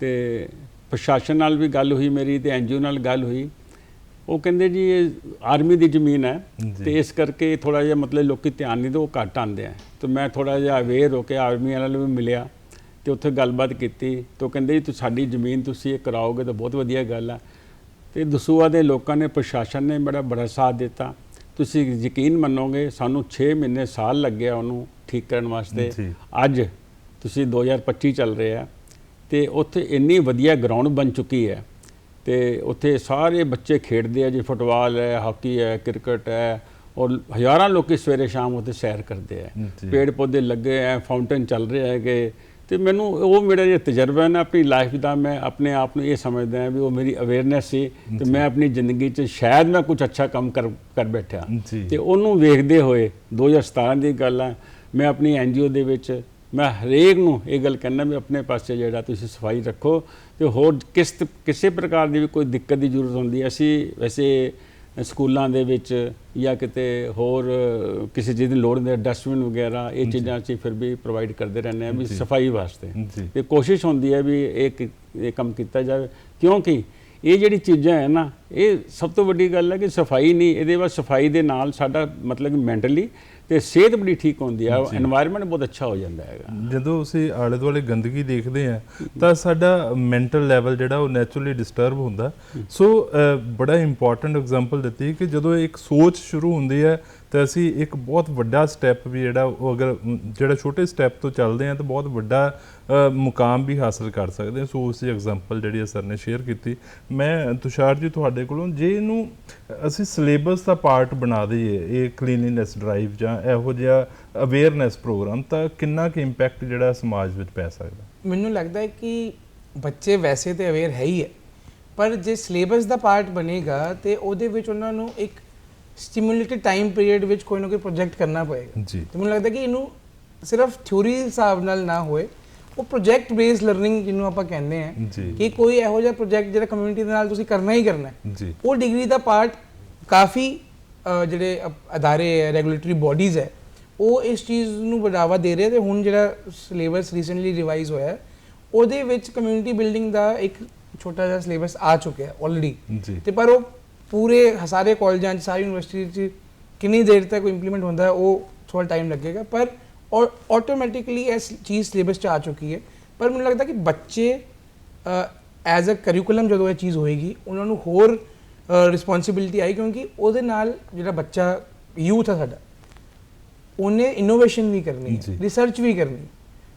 ਤੇ ਪ੍ਰਸ਼ਾਸਨ ਨਾਲ ਵੀ ਗੱਲ ਹੋਈ ਮੇਰੀ ਤੇ ਐਨਜੀਓ ਨਾਲ ਗੱਲ ਹੋਈ। ਉਹ ਕਹਿੰਦੇ ਜੀ ਇਹ ਆਰਮੀ ਦੀ ਜ਼ਮੀਨ ਹੈ। ਤੇ ਇਸ ਕਰਕੇ ਥੋੜਾ ਜਿਹਾ ਮਤਲਬ ਲੋਕੀ ਧਿਆਨ ਨਹੀਂ ਉਹ ਘੱਟ ਆਉਂਦੇ ਆ। ਤੇ ਮੈਂ ਥੋੜਾ ਜਿਹਾ ਅਵੇਅਰ ਹੋ ਕੇ ਆਰਮੀ ਵਾਲਿਆਂ ਨੂੰ ਵੀ ਮਿਲਿਆ। ਤੇ ਉੱਥੇ ਗੱਲਬਾਤ ਕੀਤੀ ਤੇ ਕਹਿੰਦੇ ਜੀ ਤੁਸੀਂ ਸਾਡੀ ਜ਼ਮੀਨ ਤੁਸੀਂ ਇਹ ਕਰਾਓਗੇ ਤਾਂ ਬਹੁਤ ਵਧੀਆ ਗੱਲ ਆ। ਤੇ ਦਸੂਆ ਦੇ ਲੋਕਾਂ ਨੇ ਪ੍ਰਸ਼ਾਸਨ ਨੇ ਬੜਾ ਬੜਾ ਸਾਥ ਦਿੱਤਾ। ਤੁਸੀਂ ਯਕੀਨ ਮੰਨੋਗੇ ਸਾਨੂੰ 6 ਮਹੀਨੇ ਸਾਲ ਲੱਗਿਆ ਉਹਨੂੰ ਠੀਕ ਕਰਨ ਵਾਸਤੇ। ਅੱਜ ਤੁਸੀਂ 2025 ਚੱਲ ਰਿਹਾ ਤੇ ਉੱਥੇ ਇੰਨੀ ਵਧੀਆ ਗਰਾਊਂਡ ਬਣ ਚੁੱਕੀ ਹੈ ਤੇ ਉੱਥੇ ਸਾਰੇ ਬੱਚੇ ਖੇਡਦੇ ਆ ਜੀ ਫੁੱਟਬਾਲ ਹੈ ਹਾਕੀ ਹੈ ਕ੍ਰਿਕਟ ਹੈ ਔਰ ਹਜ਼ਾਰਾਂ ਲੋਕੀ ਸਵੇਰੇ ਸ਼ਾਮ ਉੱਥੇ ਸੈਰ ਕਰਦੇ ਆ। ਪੇੜ ਪੌਦੇ ਲੱਗੇ ਆ ਫਾਊਂਟੇਨ ਚੱਲ ਰਹੇ ਹੈਗੇ। ਤੇ ਮੈਨੂੰ ਉਹ ਮੇਰਾ ਜਿਹੜਾ ਤਜਰਬਾ ਹੈ ਨਾ ਆਪਣੀ ਲਾਈਫ ਦਾ ਮੈਂ ਆਪਣੇ ਆਪ ਨੂੰ ਇਹ ਸਮਝਦਾ ਹਾਂ ਵੀ ਉਹ ਮੇਰੀ ਅਵੇਅਰਨੈਸ ਸੀ ਤੇ ਮੈਂ ਆਪਣੀ ਜ਼ਿੰਦਗੀ 'ਚ ਸ਼ਾਇਦ ਮੈਂ ਕੁਝ ਅੱਛਾ ਕੰਮ ਕਰ ਕਰ ਬੈਠਾ ਜੀ। ਤੇ ਉਹਨੂੰ ਵੇਖਦੇ ਹੋਏ 2017 ਦੀ ਗੱਲ ਹੈ ਮੈਂ ਆਪਣੀ ਐਨਜੀਓ ਦੇ ਵਿੱਚ ਮੈਂ ਹਰੇਕ ਨੂੰ ਇਹ ਗੱਲ ਕਹਿਣਾ ਵੀ ਆਪਣੇ ਪਾਸੇ ਜਿਹੜਾ ਤੁਸੀਂ ਸਫ਼ਾਈ ਰੱਖੋ ਤੇ ਹੋਰ ਕਿਸ ਕਿਸੇ ਪ੍ਰਕਾਰ ਦੀ ਵੀ ਕੋਈ ਦਿੱਕਤ ਦੀ ਜ਼ਰੂਰਤ ਹੁੰਦੀ ਅਸੀਂ ਵੈਸੇ ਸਕੂਲਾਂ ਦੇ ਵਿੱਚ ਜਾਂ ਕਿਤੇ ਹੋਰ ਕਿਸੇ ਚੀਜ਼ ਦੀ ਲੋੜ ਹੁੰਦੀ ਹੈ ਡਸਟਬਿਨ ਵਗੈਰਾ ਇਹ ਚੀਜ਼ਾਂ ਅਸੀਂ ਫਿਰ ਵੀ ਪ੍ਰੋਵਾਈਡ ਕਰਦੇ ਰਹਿੰਦੇ ਹਾਂ ਵੀ। ਸਫ਼ਾਈ ਵਾਸਤੇ। ਤੇ ਕੋਸ਼ਿਸ਼ ਹੁੰਦੀ ਹੈ ਵੀ ਇਹ ਇਹ ਕੰਮ ਕੀਤਾ ਜਾਵੇ ਕਿਉਂਕਿ ਇਹ ਜਿਹੜੀ ਚੀਜ਼ਾਂ ਹੈ ਨਾ ਇਹ ਸਭ ਤੋਂ ਵੱਡੀ ਗੱਲ ਹੈ ਕਿ ਸਫ਼ਾਈ ਨਹੀਂ ਇਹਦੇ ਬਾਅਦ ਸਫ਼ਾਈ ਦੇ ਨਾਲ ਸਾਡਾ ਮਤਲਬ ਮੈਂਟਲੀ ਤੇ ਸਿਹਤ ਬੜੀ ਠੀਕ ਹੁੰਦੀ ਆ এনवायरमेंट ਬਹੁਤ ਅੱਛਾ ਹੋ ਜਾਂਦਾ ਹੈਗਾ। ਜਦੋਂ ਅਸੀਂ ਆਲੇ ਦੁਆਲੇ ਗੰਦਗੀ ਦੇਖਦੇ ਆ ਤਾਂ ਸਾਡਾ ਮੈਂਟਲ ਲੈਵਲ ਜਿਹੜਾ ਉਹ ਨੇਚਰਲੀ ਡਿਸਟਰਬ ਹੁੰਦਾ। ਸੋ ਬੜਾ ਇੰਪੋਰਟੈਂਟ ਐਗਜ਼ਾਮਪਲ ਦਿੱਤੀ ਕਿ ਜਦੋਂ ਇੱਕ ਸੋਚ ਸ਼ੁਰੂ ਹੁੰਦੀ ਹੈ ਤਾਂ ਅਸੀਂ ਇੱਕ ਬਹੁਤ ਵੱਡਾ ਸਟੈਪ ਵੀ ਜਿਹੜਾ ਉਹ ਅਗਰ ਜਿਹੜਾ ਛੋਟੇ ਸਟੈਪ ਤੋਂ ਚੱਲਦੇ ਆ ਤਾਂ ਬਹੁਤ ਵੱਡਾ ਮੁਕਾਮ ਵੀ ਹਾਸਲ ਕਰ ਸਕਦੇ ਹਾਂ। ਸੋ ਉਸ ਦੀ ਐਗਜ਼ਾਮਪਲ ਜਿਹੜੀ ਸਰ ਨੇ ਸ਼ੇਅਰ ਕੀਤੀ। ਮੈਂ ਤੁਸ਼ਾਰ ਜੀ ਤੁਹਾਡੇ ਕੋਲੋਂ ਜੇ ਇਹਨੂੰ ਅਸੀਂ ਸਿਲੇਬਸ ਦਾ ਪਾਰਟ ਬਣਾ ਦਈਏ, ਇਹ ਕਲੀਨਲੀਨੈਸ ਡਰਾਈਵ ਜਾਂ ਇਹੋ ਜਿਹਾ ਅਵੇਅਰਨੈਸ ਪ੍ਰੋਗਰਾਮ ਤਾਂ ਕਿੰਨਾ ਕੁ ਇੰਪੈਕਟ ਜਿਹੜਾ ਸਮਾਜ ਵਿੱਚ ਪੈ ਸਕਦਾ? ਮੈਨੂੰ ਲੱਗਦਾ ਹੈ ਕਿ ਬੱਚੇ ਵੈਸੇ ਤੇ ਅਵੇਅਰ ਹੈ ਹੀ ਹੈ, ਪਰ ਜੇ ਸਿਲੇਬਸ ਦਾ ਪਾਰਟ ਬਣੇਗਾ ਤੇ ਉਹਦੇ ਵਿੱਚ ਉਹਨਾਂ ਨੂੰ ਇੱਕ ਸਟਿਮੂਲੇਟਡ ਟਾਈਮ ਪੀਰੀਅਡ ਵਿੱਚ ਕੋਈ ਨਾ ਕੋਈ ਪ੍ਰੋਜੈਕਟ ਕਰਨਾ ਪਏਗਾ। ਜੀ। ਤੇ ਮੈਨੂੰ ਲੱਗਦਾ ਕਿ ਇਹਨੂੰ ਸਿਰਫ ਥਿਊਰੀ ਹਿਸਾਬ ਨਾਲ ਨਾ ਹੋਏ ਉਹ ਪ੍ਰੋਜੈਕਟ ਬੇਸਡ ਲਰਨਿੰਗ ਜਿਹਨੂੰ ਆਪਾਂ ਕਹਿੰਦੇ ਆ। ਕਿ ਕੋਈ ਇਹੋ ਜਿਹਾ ਪ੍ਰੋਜੈਕਟ ਜਿਹੜਾ ਕਮਿਊਨਿਟੀ ਦੇ ਨਾਲ ਤੁਸੀਂ ਕਰਨਾ ਹੀ ਕਰਨਾ ਹੈ। ਉਹ ਡਿਗਰੀ ਦਾ ਪਾਰਟ ਕਾਫੀ ਜਿਹੜੇ ਅਦਾਰੇ ਹੈ ਰੈਗੂਲੇਟਰੀ ਬਾਡੀਜ਼ ਹੈ ਉਹ ਇਸ ਚੀਜ਼ ਨੂੰ ਵਧਾਵਾ ਦੇ ਰਹੇ ਤੇ ਹੁਣ ਜਿਹੜਾ ਸਿਲੇਬਸ ਰੀਸੈਂਟਲੀ ਰਿਵਾਈਜ਼ ਹੋਇਆ ਉਹਦੇ ਵਿੱਚ ਕਮਿਊਨਿਟੀ ਬਿਲਡਿੰਗ ਦਾ ਇੱਕ ਛੋਟਾ ਜਿਹਾ ਸਿਲੇਬਸ ਆ ਚੁੱਕਿਆ ਆਲਰੇਡੀ ਤੇ ਪਰ ਉਹ ਪੂਰੇ ਸਾਰੇ ਕਾਲਜਾਂ 'ਚ ਸਾਰੀ ਯੂਨੀਵਰਸਿਟੀ 'ਚ ਕਿੰਨੀ ਦੇਰ ਤੱਕ ਇੰਪਲੀਮੈਂਟ ਹੁੰਦਾ ਹੈ ਉਹ ਥੋੜਾ ਟਾਈਮ ਲੱਗੇਗਾ ਪਰ ਆਟੋਮੈਟਿਕਲੀ ਇਸ ਚੀਜ਼ ਸਿਲੇਬਸ 'ਚ ਆ ਚੁੱਕੀ ਹੈ ਪਰ ਮੈਨੂੰ ਲੱਗਦਾ ਕਿ ਬੱਚੇ ਐਜ਼ ਅ ਕਰਿਕੂਲਮ ਜਦੋਂ ਇਹ ਚੀਜ਼ ਹੋਏਗੀ ਉਹਨਾਂ ਨੂੰ ਹੋਰ ਰਿਸਪੌਂਸਿਬਿਲਿਟੀ ਆਈ ਕਿਉਂਕਿ ਉਹਦੇ ਨਾਲ ਜਿਹੜਾ ਬੱਚਾ ਯੂਥ ਹੈ ਸਾਡਾ ਉਹਨੇ ਇਨੋਵੇਸ਼ਨ ਵੀ ਕਰਨੀ। ਹੈ ਰਿਸਰਚ ਵੀ ਕਰਨੀ ਹੈ।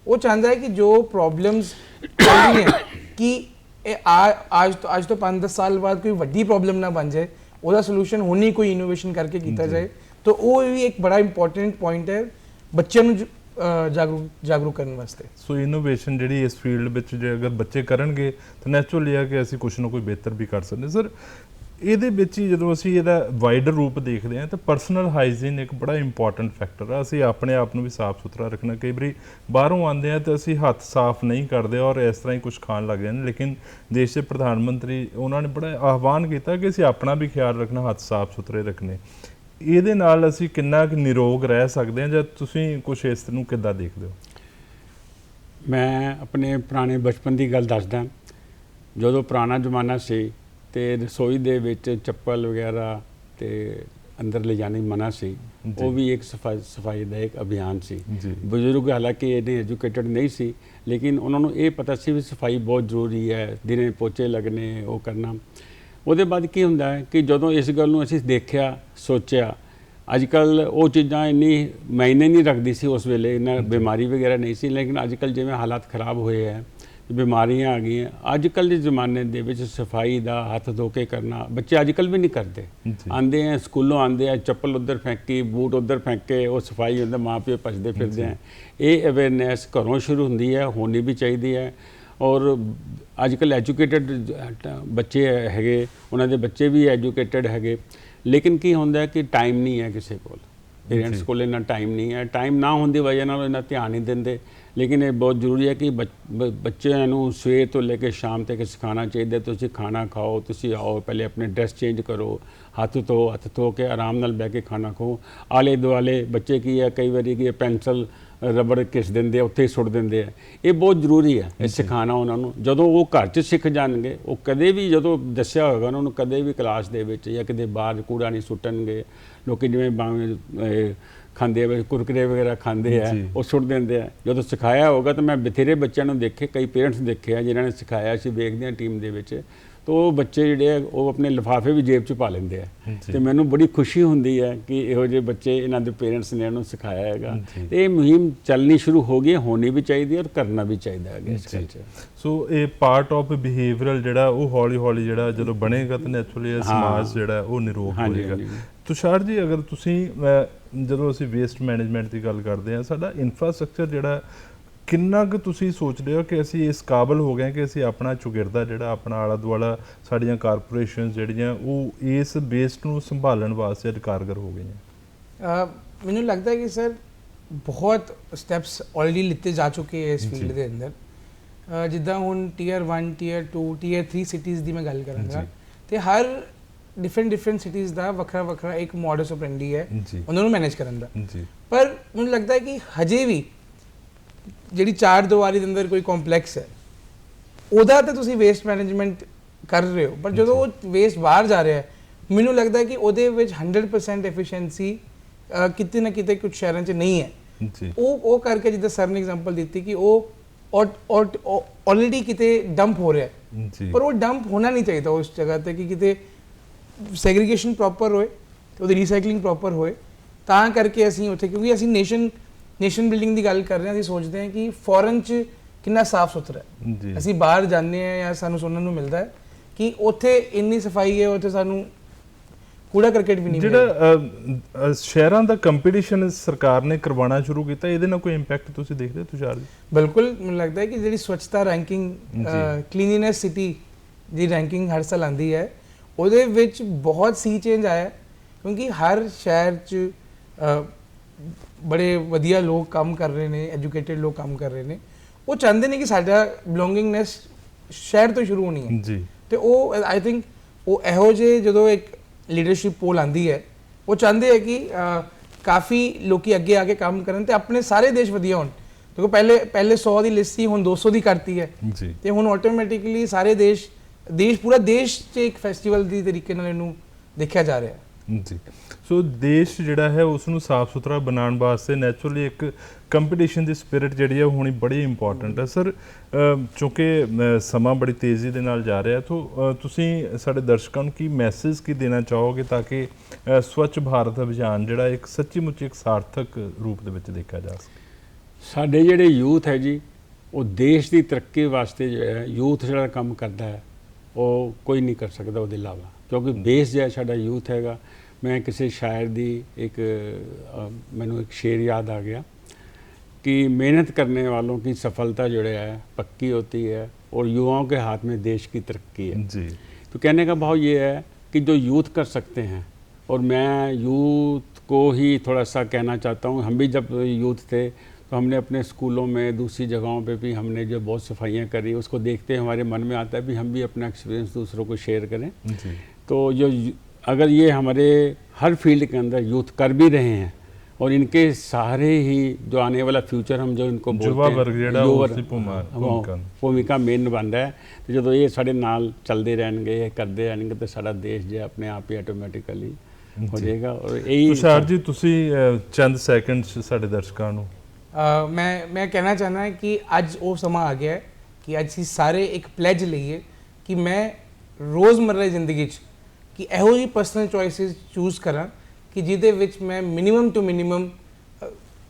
ਉਹ ਚਾਹੁੰਦਾ ਹੈ ਕਿ ਜੋ ਪ੍ਰੋਬਲਮਸ ਚੱਲ ਰਹੀਆਂ ਕਿ ਇਹ ਆ- ਅੱਜ ਤੋਂ ਅੱਜ ਤੋਂ 5-10 ਸਾਲ ਬਾਅਦ ਕੋਈ ਵੱਡੀ ਪ੍ਰੋਬਲਮ ਨਾ ਬਣ ਜਾਏ ਉਹਦਾ ਸੋਲੂਸ਼ਨ ਹੁਣੀ ਕੋਈ ਇਨੋਵੇਸ਼ਨ ਕਰਕੇ ਕੀਤਾ। ਜਾਏ ਤਾਂ ਉਹ ਵੀ ਇੱਕ ਬੜਾ ਇੰਪੋਰਟੈਂਟ ਪੁਆਇੰਟ ਹੈ ਬੱਚਿਆਂ ਨੂੰ ਜਾਗਰੂਕ ਜਾਗਰੂਕ ਕਰਨ ਵਾਸਤੇ ਸੋ ਇਨੋਵੇਸ਼ਨ ਜਿਹੜੀ ਇਸ ਫੀਲਡ ਵਿੱਚ ਜੇ ਅਗਰ ਬੱਚੇ ਕਰਨਗੇ ਤਾਂ ਨੈਚੁਰਲੀ ਆ ਕਿ ਅਸੀਂ ਕੁਝ ਨਾ ਕੋਈ ਬਿਹਤਰ ਵੀ ਕਰ ਸਕਦੇ ਸਰ ਇਹਦੇ ਵਿੱਚ ਹੀ ਜਦੋਂ ਅਸੀਂ ਇਹਦਾ ਵਾਈਡਰ ਰੂਪ ਦੇਖਦੇ ਹਾਂ ਤਾਂ ਪਰਸਨਲ ਹਾਈਜੀਨ ਇੱਕ ਬੜਾ ਇੰਪੋਰਟੈਂਟ ਫੈਕਟਰ ਆ। ਅਸੀਂ ਆਪਣੇ ਆਪ ਨੂੰ ਵੀ ਸਾਫ਼ ਸੁਥਰਾ ਰੱਖਣਾ। ਕਈ ਵਾਰੀ ਬਾਹਰੋਂ ਆਉਂਦੇ ਆ ਤਾਂ ਅਸੀਂ ਹੱਥ ਸਾਫ਼ ਨਹੀਂ ਕਰਦੇ ਔਰ ਇਸ ਤਰ੍ਹਾਂ ਹੀ ਕੁਝ ਖਾਣ ਲੱਗ ਜਾਂਦੇ ਲੇਕਿਨ ਦੇਸ਼ ਦੇ ਪ੍ਰਧਾਨ ਮੰਤਰੀ, ਉਹਨਾਂ ਨੇ ਬੜਾ ਆਹਵਾਨ ਕੀਤਾ ਕਿ ਅਸੀਂ ਆਪਣਾ ਵੀ ਖਿਆਲ ਰੱਖਣਾ, ਹੱਥ ਸਾਫ਼ ਸੁਥਰੇ ਰੱਖਣੇ। ਇਹਦੇ ਨਾਲ ਅਸੀਂ ਕਿੰਨਾ ਕੁ ਨਿਰੋਗ ਰਹਿ ਸਕਦੇ ਹਾਂ ਜਾਂ ਤੁਸੀਂ ਕੁਝ ਇਸ ਨੂੰ ਕਿੱਦਾਂ ਦੇਖਦੇ ਹੋ? ਮੈਂ ਆਪਣੇ ਪੁਰਾਣੇ ਬਚਪਨ ਦੀ ਗੱਲ ਦੱਸਦਾ। ਜਦੋਂ ਪੁਰਾਣਾ ਜ਼ਮਾਨਾ ਸੀ ਤੇ ਰਸੋਈ ਦੇ ਵਿੱਚ ਚੱਪਲ ਵਗੈਰਾ ਤੇ ਅੰਦਰ ਲੈ ਜਾਣੀ ਮਨਾ ਸੀ। ਉਹ ਵੀ ਇੱਕ ਸਫ਼ਾਈ ਸਫ਼ਾਈ ਦਾ ਇੱਕ ਅਭਿਆਨ ਸੀ। ਬਜ਼ੁਰਗ ਹਾਲਾਂਕਿ ਇਹਨੇ ਐਜੂਕੇਟਡ ਨਹੀਂ ਸੀ ਲੇਕਿਨ ਉਹਨਾਂ ਨੂੰ ਇਹ ਪਤਾ ਸੀ ਵੀ ਸਫ਼ਾਈ ਬਹੁਤ ਜ਼ਰੂਰੀ ਹੈ ਦਿਨੇ ਪੋਚੇ ਲੱਗਣੇ ਉਹ ਕਰਨਾ। ਉਹਦੇ ਬਾਅਦ ਕੀ ਹੁੰਦਾ ਹੈ ਕਿ ਜਦੋਂ ਇਸ ਗੱਲ ਨੂੰ ਅਸੀਂ ਦੇਖਿਆ ਸੋਚਿਆ ਅੱਜ ਕੱਲ ਉਹ ਚੀਜ਼ਾਂ ਇੰਨੀ ਮਾਇਨੇ ਨਹੀਂ ਰੱਖਦੀ ਸੀ ਉਸ ਵੇਲੇ ਇੰਨਾ ਬਿਮਾਰੀ ਵਗੈਰਾ ਨਹੀਂ ਸੀ ਲੇਕਿਨ ਅੱਜ ਕੱਲ ਜਿਵੇਂ ਹਾਲਾਤ ਖਰਾਬ ਹੋਏ ਹੈ ਬਿਮਾਰੀਆਂ ਆ ਗਈਆਂ। ਅੱਜ ਕੱਲ ਦੇ ਜ਼ਮਾਨੇ ਦੇ ਵਿੱਚ ਸਫ਼ਾਈ ਦਾ ਹੱਥ ਧੋ ਕੇ ਕਰਨਾ ਬੱਚੇ ਅੱਜ ਕੱਲ ਵੀ ਨਹੀਂ ਕਰਦੇ। ਆਂਦੇ ਆ ਸਕੂਲੋਂ ਆਂਦੇ ਆ ਚੱਪਲ ਉੱਧਰ ਫੈਂਕੀ ਬੂਟ ਉੱਧਰ ਫੈਂਕੇ ਉਹ ਸਫ਼ਾਈ ਹੁੰਦਾ ਮਾਪੇ ਭੱਜਦੇ ਫਿਰਦੇ ਆ। ਇਹ ਅਵੇਅਰਨੈਸ ਘਰੋਂ ਸ਼ੁਰੂ ਹੁੰਦੀ ਹੈ ਹੋਣੀ ਵੀ ਚਾਹੀਦੀ ਹੈ। ਔਰ ਅੱਜ ਕੱਲ ਐਜੂਕੇਟਡ ਬੱਚੇ ਹੈਗੇ ਉਹਨਾਂ ਦੇ ਬੱਚੇ ਵੀ ਐਜੂਕੇਟਡ ਹੈਗੇ। ਲੇਕਿਨ ਕੀ ਹੁੰਦਾ ਕਿ ਟਾਈਮ ਨਹੀਂ ਹੈ ਕਿਸੇ ਕੋਲ। ਪੇਰੈਂਟਸ। ਕੋਲ ਇੰਨਾ ਟਾਈਮ ਨਹੀਂ ਹੈ। ਟਾਈਮ ਨਾ ਹੋਣ ਦੀ ਵਜ੍ਹਾ ਨਾਲ ਉਹ ਇੰਨਾ ਧਿਆਨ ਨਹੀਂ ਦਿੰਦੇ। ਲੇਕਿਨ ਇਹ ਬਹੁਤ ਜ਼ਰੂਰੀ ਹੈ ਕਿ ਬ- ਬੱਚਿਆਂ ਨੂੰ ਸਵੇਰ ਤੋਂ ਲੈ ਕੇ ਸ਼ਾਮ ਤੱਕ ਸਿਖਾਉਣਾ ਚਾਹੀਦਾ ਤੁਸੀਂ ਖਾਣਾ ਖਾਓ, ਤੁਸੀਂ ਆਓ, ਪਹਿਲੇ ਆਪਣੇ ਡਰੈਸ ਚੇਂਜ ਕਰੋ, ਹੱਥ ਧੋ ਹੱਥ ਧੋ ਕੇ ਆਰਾਮ ਨਾਲ ਬਹਿ ਕੇ ਖਾਣਾ ਖਾਓ। ਆਲੇ ਦੁਆਲੇ ਬੱਚੇ ਕੀ ਹੈ, ਕਈ ਵਾਰੀ ਕੀ ਪੈਨਸਲ, ਰਬੜ ਕਿਸ ਦਿੰਦੇ ਆ, ਉੱਥੇ ਹੀ ਸੁੱਟ ਦਿੰਦੇ ਆ। ਇਹ ਬਹੁਤ ਜ਼ਰੂਰੀ ਹੈ, ਇਹ ਸਿਖਾਉਣਾ ਉਹਨਾਂ ਨੂੰ। ਜਦੋਂ ਉਹ ਘਰ 'ਚ ਸਿੱਖ ਜਾਣਗੇ, ਉਹ ਕਦੇ ਵੀ ਜਦੋਂ ਦੱਸਿਆ ਹੋਏਗਾ ਉਹਨਾਂ ਨੂੰ, ਕਦੇ ਵੀ ਕਲਾਸ ਦੇ ਵਿੱਚ ਜਾਂ ਕਿਤੇ ਬਾਹਰ ਕੂੜਾ ਨਹੀਂ ਸੁੱਟਣਗੇ। ਲੋਕੀ ਜਿਵੇਂ ਖਾਂਦੇ ਆ ਕੁਰਕਰੇ ਵਗੈਰਾ ਖਾਂਦੇ ਆ। ਉਹ ਸੁੱਟ ਦਿੰਦੇ ਆ ਜਦੋਂ ਸਿਖਾਇਆ ਹੋਗਾ ਤਾਂ ਮੈਂ ਬਥੇਰੇ ਬੱਚਿਆਂ ਨੂੰ ਦੇਖੇ ਕਈ ਪੇਰੈਂਟਸ ਦੇਖੇ ਆ ਜਿਨ੍ਹਾਂ ਨੇ ਸਿਖਾਇਆ ਸੀ ਵੇਖਦੇ ਆ ਟੀਮ ਦੇ ਵਿੱਚ ਤਾਂ ਉਹ ਬੱਚੇ ਜਿਹੜੇ ਆ ਉਹ ਆਪਣੇ ਲਿਫਾਫੇ ਵੀ ਜੇਬ 'ਚ ਪਾ ਲੈਂਦੇ ਆ। ਤੇ ਮੈਨੂੰ ਬੜੀ ਖੁਸ਼ੀ ਹੁੰਦੀ ਹੈ ਕਿ ਇਹੋ ਜਿਹੇ ਬੱਚੇ ਇਹਨਾਂ ਦੇ ਪੇਰੈਂਟਸ ਨੇ ਇਹਨੂੰ ਸਿਖਾਇਆ ਹੈਗਾ। ਤੇ ਇਹ ਮੁਹਿੰਮ ਚੱਲਣੀ ਸ਼ੁਰੂ ਹੋ ਗਈ ਹੋਣੀ ਵੀ ਚਾਹੀਦੀ ਹੈ ਔਰ ਕਰਨਾ ਵੀ ਚਾਹੀਦਾ ਹੈਗਾ ਇਸ 'ਚ ਸੋ ਇਹ ਪਾਰਟ ਆਫ ਬਿਹੇਵੀਅਰਲ ਜਿਹੜਾ ਉਹ ਹੌਲੀ ਹੌਲੀ ਜਿਹੜਾ ਜਦੋਂ ਬਣੇਗਾ ਤਾਂ ਨੈਚੁਰਲੀ। ਸਮਾਜ ਜਿਹੜਾ ਉਹ ਨਿਰੋਗ ਹੋਏਗਾ। ਤੁਸ਼ਾਰ ਜੀ ਅਗਰ ਤੁਸੀਂ ਜਦੋਂ ਅਸੀਂ ਵੇਸਟ ਮੈਨੇਜਮੈਂਟ ਦੀ ਗੱਲ ਕਰਦੇ ਹਾਂ ਸਾਡਾ ਇਨਫਰਾਸਟ੍ਰਕਚਰ ਜਿਹੜਾ ਕਿੰਨਾ ਕੁ ਤੁਸੀਂ ਸੋਚਦੇ ਹੋ ਕਿ ਅਸੀਂ ਇਸ ਕਾਬਲ ਹੋ ਗਏ ਕਿ ਅਸੀਂ ਆਪਣਾ ਚੁਗਿਰਦਾ ਜਿਹੜਾ ਆਪਣਾ ਆਲਾ ਦੁਆਲਾ ਸਾਡੀਆਂ ਕਾਰਪੋਰੇਸ਼ਨਸ ਜਿਹੜੀਆਂ ਉਹ ਇਸ ਵੇਸਟ ਨੂੰ ਸੰਭਾਲਣ ਵਾਸਤੇ ਅੱਜ ਕਾਰਗਰ ਹੋ ਗਈਆਂ ਮੈਨੂੰ ਲੱਗਦਾ ਹੈ ਕਿ ਸਰ ਬਹੁਤ ਸਟੈਪਸ ਆਲਰੇਡੀ ਲਿੱਤੇ ਜਾ ਚੁੱਕੇ ਹੈ ਇਸ। ਫੀਲਡ ਦੇ ਅੰਦਰ। ਜਿੱਦਾਂ ਹੁਣ ਟੀਅਰ 1 ਟੀਅਰ 2 ਟੀਅਰ 3 ਸਿਟੀਜ਼ ਦੀ ਮੈਂ ਗੱਲ ਕਰਾਂਗਾ। ਤੇ ਹਰ ਡਿਫਰੈਂਟ ਡਿਫਰੈਂਟ ਸਿਟੀਜ਼ ਦਾ ਵੱਖਰਾ ਵੱਖਰਾ ਇੱਕ ਮੋਡਸ ਆਪਰੈਂਡੀ ਹੈ ਉਹਨਾਂ ਨੂੰ ਮੈਨੇਜ ਕਰਨ ਦਾ। ਪਰ ਮੈਨੂੰ ਲੱਗਦਾ ਹੈ ਕਿ ਹਜੇ ਵੀ ਜਿਹੜੀ ਚਾਰ ਦੀਵਾਰੀ ਦੇ ਅੰਦਰ ਕੋਈ ਕੰਪਲੈਕਸ ਹੈ ਉਹਦਾ ਤੇ ਤੁਸੀਂ ਵੇਸਟ ਮੈਨੇਜਮੈਂਟ ਕਰ ਰਹੇ ਹੋ ਪਰ ਜਦੋਂ ਉਹ ਵੇਸਟ ਬਾਹਰ ਜਾ ਰਿਹਾ ਹੈ ਮੈਨੂੰ ਲੱਗਦਾ ਹੈ ਕਿ ਉਹਦੇ ਵਿੱਚ 100% ਐਫੀਸ਼ੀਐਂਸੀ ਕਿਤੇ ਨਾ ਕਿਤੇ ਕੁਝ ਸ਼ਹਿਰਾਂ 'ਚ ਨਹੀਂ ਹੈ। ਜੀ। ਉਹ ਉਹ ਕਰਕੇ ਜਿੱਦਾਂ ਸਰ ਨੇ ਐਗਜ਼ਾਮਪਲ ਦਿੱਤੀ ਕਿ ਉਹ ਆਲਰੇਡੀ ਕਿਤੇ ਡੰਪ ਹੋ ਰਿਹਾ ਹੈ। ਜੀ। ਪਰ ਉਹ ਡੰਪ ਹੋਣਾ ਨਹੀਂ ਚਾਹੀਦਾ ਉਸ ਜਗ੍ਹਾ ਤੇ ਕਿ ਕਿਤੇ ਸੈਗਰੀਗੇਸ਼ਨ ਪ੍ਰੋਪਰ ਹੋਏ ਤੇ ਉਹਦੀ ਰੀਸਾਈਕਲਿੰਗ ਪ੍ਰੋਪਰ ਹੋਏ। ਤਾਂ ਕਰਕੇ ਅਸੀਂ ਉੱਥੇ ਕਿਉਂਕਿ ਅਸੀਂ ਨੇਸ਼ਨ ਨੇਸ਼ਨ ਬਿਲਡਿੰਗ ਦੀ ਗੱਲ ਕਰ ਰਹੇ ਹਾਂ ਅਸੀਂ ਸੋਚਦੇ ਹਾਂ ਕਿ ਫੋਰਨ ਚ ਕਿੰਨਾ ਸਾਫ਼ ਸੁਥਰਾ ਹੈ। ਅਸੀਂ ਬਾਹਰ ਜਾਂਦੇ ਹਾਂ ਜਾਂ ਸਾਨੂੰ ਸੁਣਨ ਨੂੰ ਮਿਲਦਾ ਹੈ ਕਿ ਉੱਥੇ ਇੰਨੀ ਸਫ਼ਾਈ ਹੈ ਉੱਥੇ ਸਾਨੂੰ ਕੂੜਾ ਕਰਕਟ ਵੀ ਨਹੀਂ ਜਿਹੜਾ ਸ਼ਹਿਰਾਂ ਦਾ ਕੰਪੀਟੀਸ਼ਨ ਸਰਕਾਰ ਨੇ ਕਰਵਾਉਣਾ ਸ਼ੁਰੂ ਕੀਤਾ ਇਹਦੇ ਨਾਲ ਕੋਈ ਇੰਪੈਕਟ ਤੁਸੀਂ ਦੇਖਦੇ ਹੋ ਤੁਸ਼ਾਰ ਜੀ ਬਿਲਕੁਲ ਮੈਨੂੰ ਲੱਗਦਾ ਹੈ ਕਿ ਜਿਹੜੀ ਸਵੱਛਤਾ ਰੈਂਕਿੰਗ। ਕਲੀਨਿਨੈਸ ਸਿਟੀ ਦੀ ਰੈਂਕਿੰਗ ਹਰ ਸਾਲ ਆਂਦੀ ਹੈ ਉਹਦੇ ਵਿੱਚ ਬਹੁਤ ਸੀ ਚੇਂਜ ਆਇਆ ਕਿਉਂਕਿ ਹਰ ਸ਼ਹਿਰ 'ਚ ਬੜੇ ਵਧੀਆ ਲੋਕ ਕੰਮ ਕਰ ਰਹੇ ਨੇ ਐਜੂਕੇਟਿਡ ਲੋਕ ਕੰਮ ਕਰ ਰਹੇ ਨੇ। ਉਹ ਚਾਹੁੰਦੇ ਨੇ ਕਿ ਸਾਡਾ ਬਿਲੋਂਗਿੰਗਨੈਸ ਸ਼ਹਿਰ ਤੋਂ ਸ਼ੁਰੂ ਹੋਣੀ ਹੈ। ਜੀ। ਤੇ ਉਹ ਆਈ ਥਿੰਕ ਉਹ ਇਹੋ ਜਿਹੇ ਜਦੋਂ ਇੱਕ ਲੀਡਰਸ਼ਿਪ ਪੋਲ ਆਂਦੀ ਹੈ ਉਹ ਚਾਹੁੰਦੇ ਹੈ ਕਿ ਕਾਫੀ ਲੋਕੀ ਅੱਗੇ ਆ ਕੇ ਕੰਮ ਕਰਨ ਤੇ ਆਪਣੇ ਸਾਰੇ ਦੇਸ਼ ਵਧੀਆ ਹੋਣ। ਦੇਖੋ ਪਹਿਲੇ ਪਹਿਲੇ 100 ਦੀ ਲਿਸਟ ਸੀ ਹੁਣ 200 ਦੀ ਕਰਤੀ ਹੈ। ਜੀ। ਤੇ ਹੁਣ ਆਟੋਮੈਟਿਕਲੀ ਸਾਰੇ ਦੇਸ਼ ਦੇਸ਼ ਪੂਰਾ ਦੇਸ਼ 'ਚ ਇੱਕ ਫੈਸਟੀਵਲ ਦੀ ਤਰੀਕੇ ਨਾਲ ਇਹਨੂੰ ਦੇਖਿਆ ਜਾ ਰਿਹਾ ਹੈ। ਜੀ। ਸੋ ਦੇਸ਼ ਜਿਹੜਾ ਹੈ ਉਸ ਨੂੰ ਸਾਫ਼ ਸੁਥਰਾ ਬਣਾਉਣ ਵਾਸਤੇ ਨੈਚੁਰਲੀ ਇੱਕ ਕੰਪੀਟੀਸ਼ਨ ਦੀ ਸਪਿਰਿਟ ਜਿਹੜੀ ਹੈ, ਉਹ ਹੋਣੀ ਬੜੀ ਇੰਪੋਰਟੈਂਟ ਹੈ। ਸਰ ਕਿਉਂਕਿ ਸਮਾਂ ਬੜੀ ਤੇਜ਼ੀ ਦੇ ਨਾਲ ਜਾ ਰਿਹਾ, ਤੋਂ ਤੁਸੀਂ ਸਾਡੇ ਦਰਸ਼ਕਾਂ ਨੂੰ ਕੀ ਮੈਸੇਜ ਕੀ ਦੇਣਾ ਚਾਹੋਗੇ ਤਾਂ ਕਿ ਸਵੱਛ ਭਾਰਤ ਅਭਿਆਨ ਜਿਹੜਾ ਇੱਕ ਸੱਚੀ ਮੁੱਚੀ ਇੱਕ ਸਾਰਥਕ ਰੂਪ ਦੇ ਵਿੱਚ ਦੇਖਿਆ ਜਾ ਸਕੇ? ਸਾਡੇ ਜਿਹੜੇ ਯੂਥ ਹੈ ਜੀ, ਉਹ ਦੇਸ਼ ਦੀ ਤਰੱਕੀ ਵਾਸਤੇ ਜੋ ਯੂਥ ਜਿਹੜਾ ਕੰਮ ਕਰਦਾ ਹੈ, ਉਹ ਕੋਈ ਨਹੀਂ ਕਰ ਸਕਦਾ ਉਹਦੇ ਇਲਾਵਾ। ਕਿਉਂਕਿ ਬੇਸ ਜਿਹੜਾ ਸਾਡਾ ਯੂਥ ਹੈਗਾ ਮੈਂ ਕਿਸੇ ਸ਼ਾਇਰ ਦੀ ਇੱਕ ਅ, ਮੈਨੂੰ ਇੱਕ ਸ਼ੇਰ ਯਾਦ ਆ ਗਿਆ कि मेहनत करने वालों की सफलता जो है पक्की होती है और युवाओं के हाथ में देश की तरक्की है ਜੀ तो कहने का भाव ये है कि जो यूथ कर सकते हैं और मैं यूथ को ही थोड़ा सा कहना चाहता हूँ हम भी जब यूथ थे तो हमने अपने स्कूलों में दूसरी जगहों पे भी हमने जो बहुत सफाइयाँ करी उसको देखते ही हमारे मन में आता है भी हम भी अपना एक्सपीरियंस दूसरों को शेयर करें ਜੀ तो जो यू- अगर ये हमारे हर फील्ड के अंदर यूथ कर भी रहे हैं और इनके सहारे ही जो आने वाला फ्यूचर हम जो इनको बोलते युवा हैं, वर्ग ਜਿਹੜਾ युवा ਉਸ वर्ग, ਦੀ ਭੂਮਾ ਹਾਂ, ਭੂਮਿਕਾ ਭੂਮਿਕਾ ਮੇਨ ਨਿਭਾਉਂਦਾ ਹੈ ਤੇ ਜਦੋਂ ਇਹ ਸਾਡੇ ਨਾਲ ਚੱਲਦੇ ਰਹਿਣਗੇ ਇਹ ਕਰਦੇ ਰਹਿਣਗੇ ਤੇ ਸਾਡਾ ਦੇਸ਼ ਜੇ ਆਪਣੇ ਆਪ ਹੀ ਆਟੋਮੈਟਿਕਲੀ ਹੋ ਜੀ। ਜਾਏਗਾ ਔਰ ਇਹੀ ਤੁਸ਼ਾਰ ਜੀ ਤੁਸੀਂ ਅ, ਚੰਦ ਸੈਕਿੰਡਸ ਸਾਡੇ ਦਰਸ਼ਕਾਂ ਨੂੰ ਅ, ਮੈਂ ਮੈਂ ਕਹਿਣਾ ਚਾਹਨਾ ਕਿ ਅੱਜ ਉਹ ਸਮਾਂ ਆ ਗਿਆ ਹੈ ਕਿ ਅੱਜ ਅਸੀਂ ਸਾਰੇ ਇੱਕ ਪਲੇਜ ਲਈਏ ਕਿ ਮੈਂ ਰੋਜ਼ਮਰਰਾ ਦੀ ਜ਼ਿੰਦਗੀ 'ਚ ਕਿ ਇਹੋ ਜਿਹੀ ਪਰਸਨਲ ਚੋਇਸਿਸ ਚੂਜ਼ ਕਰਾਂ ਕਿ ਜਿਹਦੇ ਵਿੱਚ ਮੈਂ ਮਿਨੀਮਮ ਟੂ ਮਿਨੀਮਮ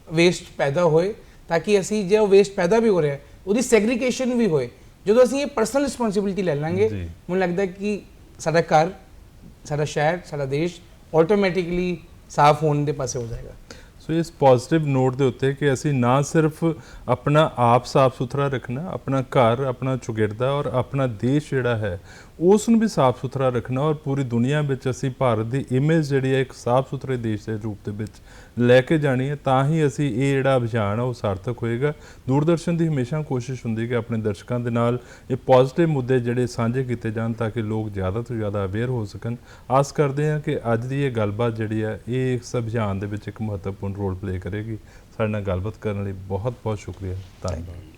ਵੇਸਟ ਪੈਦਾ ਹੋਏ ਤਾਂ ਕਿ ਅਸੀਂ ਜੇ ਉਹ ਵੇਸਟ ਪੈਦਾ ਵੀ ਹੋ ਰਿਹਾ ਉਹਦੀ ਸੈਗਰੀਗੇਸ਼ਨ ਵੀ ਹੋਏ ਜਦੋਂ ਅਸੀਂ ਇਹ ਪਰਸਨਲ ਰਿਸਪੌਂਸਿਬਿਲਟੀ ਲੈ ਲਾਂਗੇ ਜੀ। ਮੈਨੂੰ ਲੱਗਦਾ ਕਿ ਸਾਡਾ ਘਰ ਸਾਡਾ ਸ਼ਹਿਰ ਸਾਡਾ ਦੇਸ਼ ਆਟੋਮੈਟਿਕਲੀ ਸਾਫ਼ ਹੋਣ ਦੇ ਪਾਸੇ ਹੋ ਜਾਏਗਾ ਸੋ ਇਸ ਪੋਜ਼ਿਟਿਵ ਨੋਟ ਦੇ ਉੱਤੇ ਕਿ ਅਸੀਂ ਨਾ ਸਿਰਫ ਆਪਣਾ ਆਪ ਸਾਫ਼ ਸੁਥਰਾ ਰੱਖਣਾ ਆਪਣਾ ਘਰ ਆਪਣਾ ਚੁਗਿਰਦਾ ਔਰ ਆਪਣਾ ਦੇਸ਼ ਜਿਹੜਾ ਹੈ ਉਸ ਨੂੰ ਵੀ ਸਾਫ਼ ਸੁਥਰਾ ਰੱਖਣਾ ਔਰ ਪੂਰੀ ਦੁਨੀਆ ਵਿੱਚ ਅਸੀਂ ਭਾਰਤ ਦੀ ਇਮੇਜ ਜਿਹੜੀ ਹੈ ਇੱਕ ਸਾਫ਼ ਸੁਥਰੇ ਦੇਸ਼ ਦੇ ਰੂਪ ਦੇ ਵਿੱਚ ਲੈ ਕੇ ਜਾਣੀ ਹੈ, ਤਾਂ ਹੀ ਅਸੀਂ ਇਹ ਜਿਹੜਾ ਅਭਿਆਨ ਹੈ ਉਹ ਸਾਰਥਕ ਹੋਏਗਾ। ਦੂਰਦਰਸ਼ਨ ਦੀ ਹਮੇਸ਼ਾ ਕੋਸ਼ਿਸ਼ ਹੁੰਦੀ ਕਿ ਆਪਣੇ ਦਰਸ਼ਕਾਂ ਦੇ ਨਾਲ ਇਹ ਪੋਜ਼ਿਟਿਵ ਮੁੱਦੇ ਜਿਹੜੇ ਸਾਂਝੇ ਕੀਤੇ ਜਾਣ ਤਾਂ ਕਿ ਲੋਕ ਜ਼ਿਆਦਾ ਤੋਂ ਜ਼ਿਆਦਾ ਅਵੇਅਰ ਹੋ ਸਕਣ। ਆਸ ਕਰਦੇ ਹਾਂ ਕਿ ਅੱਜ ਦੀ ਇਹ ਗੱਲਬਾਤ ਜਿਹੜੀ ਹੈ, ਇਹ ਇਸ ਅਭਿਆਨ ਦੇ ਵਿੱਚ ਇੱਕ ਮਹੱਤਵਪੂਰਨ ਰੋਲ ਪਲੇ ਕਰੇਗੀ। ਸਾਡੇ ਨਾਲ ਗੱਲਬਾਤ ਕਰਨ ਲਈ ਬਹੁਤ ਬਹੁਤ ਸ਼ੁਕਰੀਆ। ਧੰਨਵਾਦ।